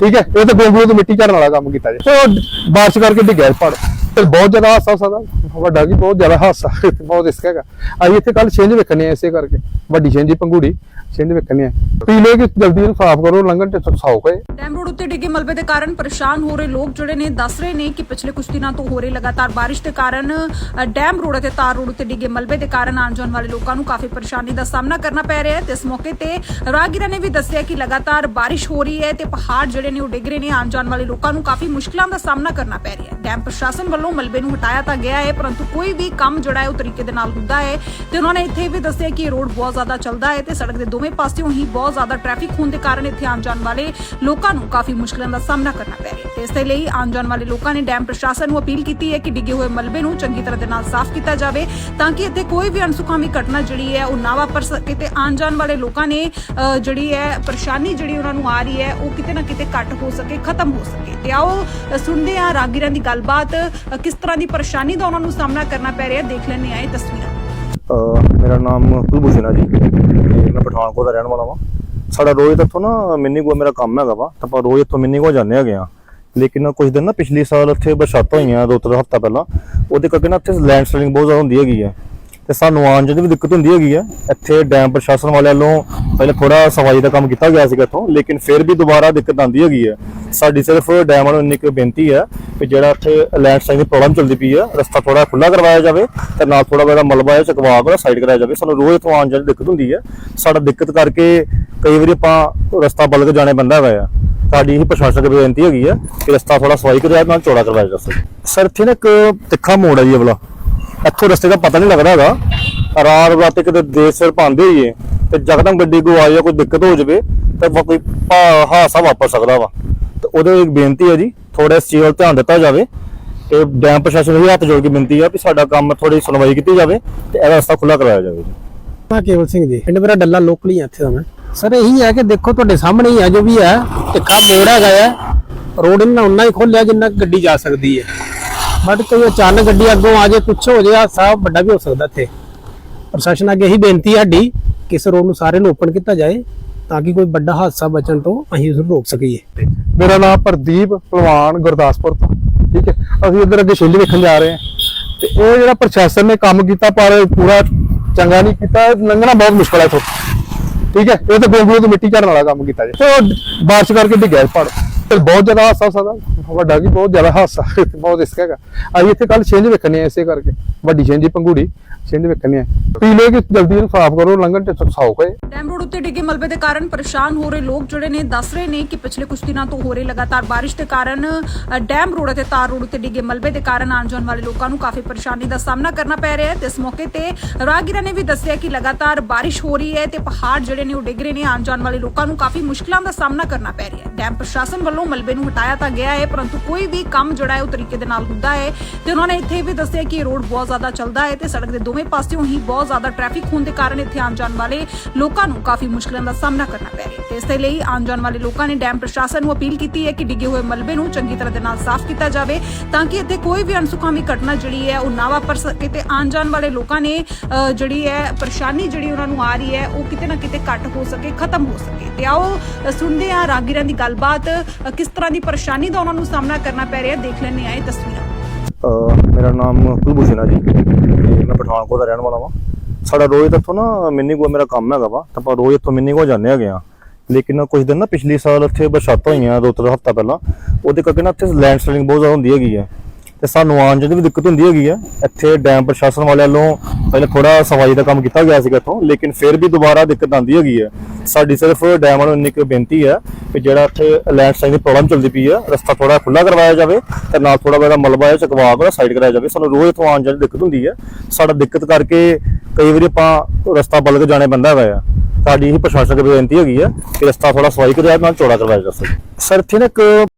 ਠੀਕ ਹੈ, ਇਹ ਤਾਂ ਗੋਂਗਲੂ ਤੋਂ ਮਿੱਟੀ ਝੜਨ ਵਾਲਾ ਕੰਮ ਕੀਤਾ ਜੀ। ਤੇ ਉਹ ਬਾਰਿਸ਼ ਕਰਕੇ ਡਿੱਗਿਆ ਇਹ ਪਹਾੜ। ਤੇ ਬਹੁਤ ਜ਼ਿਆਦਾ ਹਾਦਸਾ ਹੋ ਸਕਦਾ ਵੱਡਾ ਕੀ ਬਹੁਤ ਜ਼ਿਆਦਾ ਹਾਸਾ ਬਹੁਤ ਰਿਸਕ ਹੈਗਾ। ਅਸੀਂ ਇੱਥੇ ਕੱਲ ਛਿੰਝ ਵੇਖਣੇ ਆ ਇਸੇ ਕਰਕੇ। ਵੱਡੀ ਛਿੰਝ ਪੰਗੂੜੀ ਛਿੰਝ ਵੇਖਣੇ ਆ ਪੀਲੇ ਕਿ ਜਲਦੀ ਇਹਨੂੰ ਸਾਫ਼ ਕਰੋ, ਲੰਘਣ ਤੇ ਸੌਖ ਹੈ ਡੈਮ ਰੋਡ ਉੱਤੇ ਡਿੱਗੇ ਮਲਬੇ ਦੇ ਕਾਰਨ ਪਰੇਸ਼ਾਨ ਹੋ ਰਹੇ ਲੋਕ ਜਿਹੜੇ ਨੇ ਦੱਸ ਰਹੇ ਨੇ ਕਿ ਪਿਛਲੇ ਕੁਝ ਦਿਨਾਂ ਤੋਂ ਹੋ ਰਹੀ ਲਗਾਤਾਰ ਬਾਰਿਸ਼ ਦੇ ਕਾਰਨ ਡੈਮ ਰੋਡ ਅਤੇ ਤਾਰ ਰੋਡ ਉੱਤੇ ਡਿੱਗੇ ਮਲਬੇ ਦੇ ਕਾਰਨ ਆਉਣ ਜਾਣ ਵਾਲੇ ਲੋਕਾਂ ਨੂੰ ਕਾਫੀ ਪਰੇਸ਼ਾਨੀ ਦਾ ਸਾਹਮਣਾ ਕਰਨਾ ਪੈ ਰਿਹਾ ਹੈ। ਤੇ ਇਸ ਮੌਕੇ ਤੇ ਰਾਹਗੀਰਾਂ ਨੇ ਵੀ ਦੱਸਿਆ ਕਿ ਲਗਾਤਾਰ ਬਾਰਿਸ਼ ਹੋ ਰਹੀ ਹੈ ਤੇ ਪਹਾੜ ਜਿਹੜੇ ਨੇ ਉਹ ਡਿੱਗ ਰਹੇ ਨੇ। ਆਉਣ ਜਾਣ ਵਾਲੇ ਲੋਕਾਂ ਨੂੰ ਕਾਫੀ ਮੁਸ਼ਕਲਾਂ ਦਾ ਸਾਹਮਣਾ ਕਰਨਾ ਪੈ ਰਿਹਾ ਹੈ। ਡੈਮ ਪ੍ਰਸ਼ਾਸਨ ਵੱਲੋਂ ਮਲਬੇ ਨੂੰ ਹਟਾਇਆ ਤਾਂ ਗਿਆ ਹੈ ਪਰੰਤੂ ਕੋਈ ਵੀ ਕੰਮ ਜਿਹੜਾ ਹੈ ਉਹ ਤਰੀਕੇ ਦੇ ਨਾਲ ਹੁੰਦਾ ਹੈ ਤੇ ਉਹਨਾਂ ਨੇ ਇੱਥੇ ਵੀ ਦੱਸਿਆ ਕਿ ਇਹ ਰੋਡ ਬਹੁਤ ਜ਼ਿਆਦਾ ਚੱਲਦਾ ਹੈ ਤੇ ਸੜਕ ਦੇ ਦੋਵੇਂ ਪਾਸਿਓਂ ਹੀ ਬਹੁਤ ਜ਼ਿਆਦਾ ਟ੍ਰੈਫਿਕ ਹੋਣ ਦੇ ਕਾਰਨ ਇੱਥੇ ਆਉਣ ਜਾਣ ਵਾਲੇ ਲੋਕਾਂ ਨੂੰ ਕਾਫੀ ਮੁਸ਼ਕਲਾਂ ਦਾ ਸਾਹਮਣਾ ਕਰਨਾ ਪੈ ਰਿਹਾ ਹੈ। ਤੇ ਇਸ ਦੇ ਲਈ ਆਉਣ ਜਾਣ ਵਾਲੇ ਲੋਕਾਂ ਨੇ ਡੈਮ ਪ੍ਰਸ਼ਾਸਨ ਨੂੰ ਅਪੀਲ ਕੀਤੀ ਹੈ ਕਿ ਡਿੱਗੇ ਹੋਏ ਮਲਬੇ ਨੂੰ ਚੰਗੀ ਤਰ੍ਹਾਂ ਦੇ ਨਾਲ ਸਾਫ਼ ਕੀਤਾ ਜਾਵੇ ਤਾਂ ਕਿ ਇੱਥੇ ਕੋਈ ਵੀ ਅਣਸੁਖਾਵੀ ਘਟਨਾ ਜਿਹੜੀ ਹੈ ਉਹ ਨਾ ਵਾਪਰ ਸਕੇ ਤੇ ਆਉਣ ਜਾਣ ਵਾਲੇ ਲੋਕਾਂ ਨੇ ਜਿਹੜੀ ਹੈ ਪਰੇਸ਼ਾਨੀ ਜਿਹੜੀ ਉਹਨਾਂ ਨੂੰ ਆ ਰਹੀ ਹੈ ਉਹ ਕਿਤੇ ਨਾ ਕਿਤੇ ਘੱਟ ਹੋ ਸਕੇ, ਖਤਮ ਹੋ ਸਕੇ। ਤੇ ਆਓ ਸੁਣਦੇ ਹਾਂ ਰਾਗੀਰਾਂ ਦੀ ਗੱਲਬਾਤ ਕਿਸ ਤਰ੍ਹਾਂ ਦੀ ਪਰੇਸ਼ਾਨੀ ਦਾ ਉਹਨਾਂ ਨੂੰ ਸਾਹਮਣਾ ਕਰਨਾ ਪੈ ਰਿਹਾ, ਦੇਖ ਲੈਣੇ ਆਏ ਤਸਵੀਰਾਂ। ਅਹ ਮੇਰਾ ਨਾਮ ਕੁਲਭੂਸ਼ਣ ਆ ਜੀ, ਤੇ ਮੈਂ ਪਠਾਨਕੋਟ ਦਾ ਰਹਿਣ ਵਾਲਾ ਵਾਂ। ਸਾਡਾ ਰੋਜ਼ ਇੱਥੋਂ ਨਾ ਮਿੰਨੀ ਗੋ ਮੇਰਾ ਕੰਮ ਹੈਗਾ ਵਾ, ਤਾਂ ਆਪਾਂ ਰੋਜ਼ ਇੱਥੋਂ ਮਿੰਨੀ ਗੋਆ ਜਾਂਦੇ ਹੈਗੇ ਆ ਲੇਕਿਨ ਕੁਝ ਦਿਨ ਨਾ ਪਿਛਲੇ ਸਾਲ ਇੱਥੇ ਬਰਸਾਤਾਂ ਹੋਈਆਂ ਦੋ ਤਿੰਨ ਹਫ਼ਤਾ ਪਹਿਲਾਂ, ਉਹਦੇ ਕਰਕੇ ਨਾ ਇੱਥੇ ਲੈਂਡ ਸਲਾਈਡਿੰਗ ਬਹੁਤ ਜ਼ਿਆਦਾ ਹੁੰਦੀ ਹੈਗੀ ਆ। ਤੇ ਸਾਨੂੰ ਆਉਣ ਜਾਣ ਦੀ ਵੀ ਦਿੱਕਤ ਹੁੰਦੀ ਹੈਗੀ ਹੈ ਇੱਥੇ ਡੈਮ ਪ੍ਰਸ਼ਾਸਨ ਵਾਲਿਆਂ ਵੱਲੋਂ ਪਹਿਲੇ ਥੋੜਾ ਸਫ਼ਾਈ ਦਾ ਕੰਮ ਕੀਤਾ ਗਿਆ ਸੀਗਾ ਇੱਥੋਂ, ਲੇਕਿਨ ਫਿਰ ਵੀ ਦੁਬਾਰਾ ਦਿੱਕਤ ਆਉਂਦੀ ਹੈਗੀ ਹੈ ਸਾਡੀ ਸਿਰਫ ਡੈਮ ਵਾਲੋਂ ਇੰਨੀ ਕੁ ਬੇਨਤੀ ਹੈ ਕਿ ਜਿਹੜਾ ਇੱਥੇ ਲੈਂਡ ਸਲਾਈਡਿੰਗ ਦੀ ਪ੍ਰੋਬਲਮ ਚੱਲਦੀ ਪਈ ਹੈ ਰਸਤਾ ਥੋੜਾ ਖੁੱਲਾ ਕਰਵਾਇਆ ਜਾਵੇ ਤੇ ਨਾਲ ਥੋੜਾ ਜਿਹੜਾ ਮਲਬਾ ਹੈ ਚਕਵਾ ਕੇ ਸਾਈਡ ਕਰਾਇਆ ਜਾਵੇ। ਸਾਨੂੰ ਰੋਜ਼ ਇੱਥੋਂ ਆਉਣ ਜਾਣ ਦੀ ਦਿੱਕਤ ਹੁੰਦੀ ਹੈ ਸਾਡਾ ਦਿੱਕਤ ਕਰਕੇ ਕਈ ਵਾਰੀ ਆਪਾਂ ਰਸਤਾ ਬਦਲ ਕੇ ਜਾਣੇ ਪੈਂਦਾ ਹੋਇਆ ਆ। ਸਾਡੀ ਇਹ ਪ੍ਰਸ਼ਾਸਨ ਬੇਨਤੀ ਹੈਗੀ ਹੈ ਕਿ ਰਸਤਾ ਥੋੜਾ ਸਵਾਈ ਕਰਿਆ ਨਾਲ ਚੌੜਾ ਕਰਵਾਇਆ ਜਾ ਸਕੇ। ਸਰ, ਇੱਥੇ ਨਾ ਇੱਕ ਤਿੱਖਾ ਮੋੜ ਹੈ ਜੀ ਇਹ ਇੱਥੋਂ ਰਸਤੇ ਦਾ ਪਤਾ ਨਹੀਂ ਲੱਗਦਾ ਹੈਗਾ। ਰਾਤ ਰਾਤੇ ਕਿਤੇ ਦੇਰ ਸਿਰ ਪਾਉਂਦੇ ਹੋਈਏ ਤੇ ਜਕਦਮ ਗੱਡੀ ਕੋ ਆ ਜਾਂ ਕੋਈ ਦਿੱਕਤ ਹੋ ਜਾਵੇ, ਤੇ ਕੋਈ ਭਾ- ਵਾਪਰ ਸਕਦਾ ਵਾ। ਤੇ ਉਹਦੇ ਇੱਕ ਬੇਨਤੀ ਹੈ ਜੀ ਥੋੜਾ ਇਸ ਚੀਜ਼ ਧਿਆਨ ਦਿੱਤਾ ਜਾਵੇ। ਤੇ ਡੈਮ ਪ੍ਰਸ਼ਾਸਨ ਵੀ ਹੱਥ ਜੋੜ ਕੇ ਬੇਨਤੀ ਆ ਵੀ ਸਾਡਾ ਕੰਮ ਥੋੜੀ ਸੁਣਵਾਈ ਕੀਤੀ ਜਾਵੇ ਤੇ ਇਹਦਾ ਰਸਤਾ ਖੁੱਲਾ ਕਰਵਾਇਆ ਜਾਵੇ ਜੀ। ਮੈਂ ਕੇਵਲ ਸਿੰਘ ਜੀ, ਪਿੰਡ ਮੇਰਾ ਡੱਲਾ ਲੋਕਲੀ ਆ ਇੱਥੇ ਦਾ ਮੈਂ। ਸਰ, ਇਹੀ ਹੈ ਕਿ ਦੇਖੋ ਤੁਹਾਡੇ ਸਾਹਮਣੇ ਹੀ ਆ ਜੋ ਵੀ ਹੈ ਤਿੱਖਾ ਮੋੜ ਹੈਗਾ ਆ। ਰੋਡ ਇਹਨਾਂ ਉਨਾ ਹੀ ਖੋਲਿਆ ਜਿੰਨਾ ਗੱਡੀ ਜਾ ਸਕਦੀ ਹੈ ਬਟ ਕੋਈ ਅਚਾਨਕ ਗੱਡੀ ਅੱਗੋਂ ਆ ਜਾਏ ਕੁਛ ਹੋ ਜਾਏ ਸਾਹ ਵੱਡਾ ਵੀ ਹੋ ਸਕਦਾ ਇੱਥੇ। ਪ੍ਰਸ਼ਾਸਨ ਅੱਗੇ ਇਹੀ ਬੇਨਤੀ ਸਾਡੀ, ਕਿ ਇਸ ਰੋਡ ਨੂੰ ਸਾਰੇ ਨੂੰ ਓਪਨ ਕੀਤਾ ਜਾਏ, ਤਾਂ ਕਿ ਕੋਈ ਵੱਡਾ ਹਾਦਸਾ ਬਚਣ ਤੋਂ ਅਸੀਂ ਉਸ ਨੂੰ ਰੋਕ ਸਕੀਏ। ਮੇਰਾ ਨਾਮ ਪ੍ਰਦੀਪ ਪਹਿਲਵਾਨ ਗੁਰਦਾਸਪੁਰ ਤੋਂ। ਠੀਕ ਹੈ, ਅਸੀਂ ਇੱਧਰ ਅੱਗੇ ਛਿੱਲ ਵੇਖਣ ਜਾ ਰਹੇ ਹਾਂ। ਤੇ ਇਹ ਜਿਹੜਾ ਪ੍ਰਸ਼ਾਸਨ ਨੇ ਕੰਮ ਕੀਤਾ, ਪਰ ਪੂਰਾ ਚੰਗਾ ਨਹੀਂ ਕੀਤਾ ਲੰਘਣਾ ਬਹੁਤ ਮੁਸ਼ਕਲ ਹੈ ਇੱਥੋਂ। ਠੀਕ ਹੈ, ਇਹ ਤਾਂ ਗੋਂਗਲੂ ਤੋਂ ਮਿੱਟੀ ਝੜਨ ਵਾਲਾ ਕੰਮ ਕੀਤਾ ਜੀ। ਤੇ ਬਾਰਿਸ਼ ਕਰਕੇ ਡਿੱਗਿਆ ਇਹ ਪਹਾੜ ਬਹੁਤ ਜ਼ਿਆਦਾ ਹਾਸਾ ਹੋ ਵੱਡਾ ਕੀ ਬਹੁਤ ਜ਼ਿਆਦਾ ਹਾਸਾ ਇੱਥੇ ਬਹੁਤ ਰਿਸਕ ਹੈਗਾ। ਅਸੀਂ ਇੱਥੇ ਕੱਲ ਛਿੰਝ ਵੇਖਣੇ ਆ ਇਸੇ ਕਰਕੇ। ਵੱਡੀ ਛਿੰਝ ਪੰਗੂੜੀ ਛਿੰਝ ਵੇਖਣੇ ਆ। ਪੀਲੇ ਕਿ ਜਲਦੀ ਇਹਨੂੰ ਸਾਫ਼ ਕਰੋ, ਲੰਘਣ ਤੇ ਸੌਖ ਹੈ ਡੈਮ ਰੋਡ ਉੱਤੇ ਡਿੱਗੇ ਮਲਬੇ ਦੇ ਕਾਰਨ ਪਰੇਸ਼ਾਨ ਹੋ ਰਹੇ ਲੋਕ ਜਿਹੜੇ ਨੇ ਦੱਸ ਰਹੇ ਨੇ ਕਿ ਪਿਛਲੇ ਕੁਝ ਦਿਨਾਂ ਤੋਂ ਹੋ ਰਹੀ ਲਗਾਤਾਰ ਬਾਰਿਸ਼ ਦੇ ਕਾਰਨ ਡੈਮ ਰੋਡ ਅਤੇ ਤਾਰ ਰੋਡ ਉੱਤੇ ਡਿੱਗੇ ਮਲਬੇ ਦੇ ਕਾਰਨ ਆਉਣ ਜਾਣ ਵਾਲੇ ਲੋਕਾਂ ਨੂੰ ਕਾਫੀ ਪਰੇਸ਼ਾਨੀ ਦਾ ਸਾਹਮਣਾ ਕਰਨਾ ਪੈ ਰਿਹਾ ਹੈ। ਤੇ ਇਸ ਮੌਕੇ ਤੇ ਰਾਹਗੀਰਾਂ ਨੇ ਵੀ ਦੱਸਿਆ ਕਿ ਲਗਾਤਾਰ ਬਾਰਿਸ਼ ਹੋ ਰਹੀ ਹੈ ਤੇ ਪਹਾੜ ਜਿਹੜੇ ਨੇ ਉਹ ਡਿੱਗ ਰਹੇ ਨੇ, ਆਉਣ ਜਾਣ ਵਾਲੇ ਲੋਕਾਂ ਨੂੰ ਕਾਫੀ ਮੁਸ਼ਕਲਾਂ ਦਾ ਸਾਹਮਣਾ ਕਰਨਾ ਪੈ ਰਿਹਾ ਹੈ। ਡੈਮ ਪ੍ਰਸ਼ਾਸਨ ਵੱਲੋਂ ਮਲਬੇ ਨੂੰ ਹਟਾਇਆ ਤਾਂ ਗਿਆ ਹੈ, ਪਰੰਤੂ ਕੋਈ ਵੀ ਕੰਮ ਜਿਹੜਾ ਹੈ ਉਹ ਤਰੀਕੇ ਦੇ ਨਾਲ ਹੁੰਦਾ ਹੈ। ਤੇ ਉਹਨਾਂ ਨੇ ਇੱਥੇ ਵੀ ਦੱਸਿਆ ਕਿ ਰੋਡ ਬਹੁਤ ਜ਼ਿਆਦਾ ਚੱਲਦਾ ਹੈ ਤੇ ਸੜਕ ਦੇ ਦੋਵੇਂ ਪਾਸਿਓਂ ਹੀ ਬਹੁਤ ਜ਼ਿਆਦਾ ਟ੍ਰੈਫਿਕ ਹੋਣ ਦੇ ਕਾਰਨ ਇੱਥੇ ਆਉਣ ਜਾਣ ਵਾਲੇ ਲੋਕਾਂ ਨੂੰ ਕਾਫੀ ਮੁਸ਼ਕਲਾਂ ਦਾ ਸਾਹਮਣਾ ਕਰਨਾ ਪੈ ਰਿਹਾ ਤੇ ਇਸ ਦੇ ਲਈ ਆਉਣ ਜਾਣ ਵਾਲੇ ਲੋਕਾਂ ਨੇ ਡੈਮ ਪ੍ਰਸ਼ਾਸਨ ਨੂੰ ਅਪੀਲ ਕੀਤੀ ਹੈ ਕਿ ਡਿੱਗੇ ਹੋਏ ਮਲਬੇ ਨੂੰ ਚੰਗੀ ਤਰ੍ਹਾਂ ਦੇ ਨਾਲ ਸਾਫ਼ ਕੀਤਾ ਜਾਵੇ ਤਾਂ ਕਿ ਇੱਥੇ ਕੋਈ ਵੀ ਅਣਸੁਖਾਵੀ ਘਟਨਾ ਜਿਹੜੀ ਹੈ ਉਹ ਨਾ ਵਾਪਰ ਸਕੇ ਤੇ ਆਉਣ ਜਾਣ ਵਾਲੇ ਲੋਕਾਂ ਨੇ ਅ, ਜਿਹੜੀ ਹੈ ਪਰੇਸ਼ਾਨੀ ਜਿਹੜੀ ਉਹਨਾਂ ਨੂੰ ਆ ਰਹੀ ਹੈ ਉਹ ਕਿਤੇ ਨਾ ਕਿਤੇ ਘੱਟ ਹੋ ਸਕੇ ਖਤਮ ਹੋ ਸਕੇ। ਤੇ ਆਓ ਸੁਣਦੇ ਹਾਂ ਰਾਗੀਰਾਂ ਦੀ ਗੱਲਬਾਤ ਕਿਸ ਤਰ੍ਹਾਂ ਦੀ ਪਰੇਸ਼ਾਨੀ ਦਾ ਉਹਨਾਂ ਨੂੰ ਸਾਹਮਣਾ ਕਰਨਾ ਪੈ ਰਿਹਾ ਦੇਖ ਲੈਣੇ ਆਏ ਤਸਵੀਰਾਂ। ਮੇਰਾ ਨਾਮ ਕੁਲਭੂਸ਼ਣ ਹੈ ਜੀ। ਤੇ ਮੈਂ ਪਠਾਨਕੋਟ ਦਾ ਰਹਿਣ ਵਾਲਾ ਵਾਂ। ਸਾਡਾ ਰੋਜ਼ ਇੱਥੋਂ ਨਾ ਮਿੰਨੀ ਗੋਆ ਮੇਰਾ ਕੰਮ ਹੈਗਾ ਵਾ। ਤਾਂ ਆਪਾਂ ਰੋਜ਼ ਇੱਥੋਂ ਮਿੰਨੀ ਗੋਆ ਜਾਂਦੇ ਹੈਗੇ ਆ। ਲੇਕਿਨ ਕੁਝ ਦਿਨ ਨਾ ਪਿਛਲੇ ਸਾਲ ਇੱਥੇ ਬਰਸਾਤਾਂ ਹੋਈਆਂ ਦੋ ਤਿੰਨ ਹਫ਼ਤਾ ਪਹਿਲਾਂ। ਉਹਦੇ ਕਰਕੇ ਨਾ ਇੱਥੇ ਲੈਂਡ ਸਲਾਈਡਿੰਗ ਬਹੁਤ ਜ਼ਿਆਦਾ ਹੁੰਦੀ ਹੈਗੀ ਹੈ। ਤੇ ਸਾਨੂੰ ਆਉਣ ਜਾਣ ਦੀ ਵੀ ਦਿੱਕਤ ਹੁੰਦੀ ਹੈਗੀ ਆ। ਇੱਥੇ ਡੈਮ ਪ੍ਰਸ਼ਾਸਨ ਵਾਲਿਆਂ ਵੱਲੋਂ ਪਹਿਲਾਂ ਥੋੜਾ ਸਫ਼ਾਈ ਦਾ ਕੰਮ ਕੀਤਾ ਗਿਆ ਸੀਗਾ ਇੱਥੋਂ, ਲੇਕਿਨ ਫਿਰ ਵੀ ਦੁਬਾਰਾ ਦਿੱਕਤ ਆਉਂਦੀ ਹੈਗੀ ਆ। ਸਾਡੀ ਸਿਰਫ ਡੈਮ ਵਾਲੋਂ ਇੰਨੀ ਕੁ ਬੇਨਤੀ ਹੈ ਕਿ ਜਿਹੜਾ ਇੱਥੇ ਲੈਂਡ ਸਾਈਡ ਦੀ ਪ੍ਰੋਬਲਮ ਚੱਲਦੀ ਪਈ ਆ, ਰਸਤਾ ਥੋੜਾ ਖੁੱਲਾ ਕਰਵਾਇਆ ਜਾਵੇ ਤੇ ਨਾਲ ਥੋੜਾ ਬਹੁਤਾ ਮਲਬਾ ਹੈ ਚਕਵਾ ਕੇ ਸਾਈਡ ਕਰਾਇਆ ਜਾਵੇ। ਸਾਨੂੰ ਰੋਜ਼ ਇੱਥੋਂ ਆਉਣ ਜਾਣ ਦੀ ਦਿੱਕਤ ਹੁੰਦੀ ਹੈ ਸਾਡਾ ਦਿੱਕਤ ਕਰਕੇ ਕਈ ਵਾਰੀ ਆਪਾਂ ਰਸਤਾ ਬਦਲ ਕੇ ਜਾਣੇ ਪੈਂਦਾ ਹੈਗਾ ਆ। ਸਾਡੀ ਇਹ ਪ੍ਰਸ਼ਾਸਨ ਦੀ ਬੇਨਤੀ ਹੈਗੀ ਆ ਕਿ ਰਸਤਾ ਥੋੜਾ ਸਫ਼ਾਈ ਕਰਿਆ ਨਾਲ ਚੌੜਾ ਕਰਵਾਇਆ ਜਾ ਸਕੇ। ਸਰ, ਇੱਥੇ ਨਾ ਇੱਕ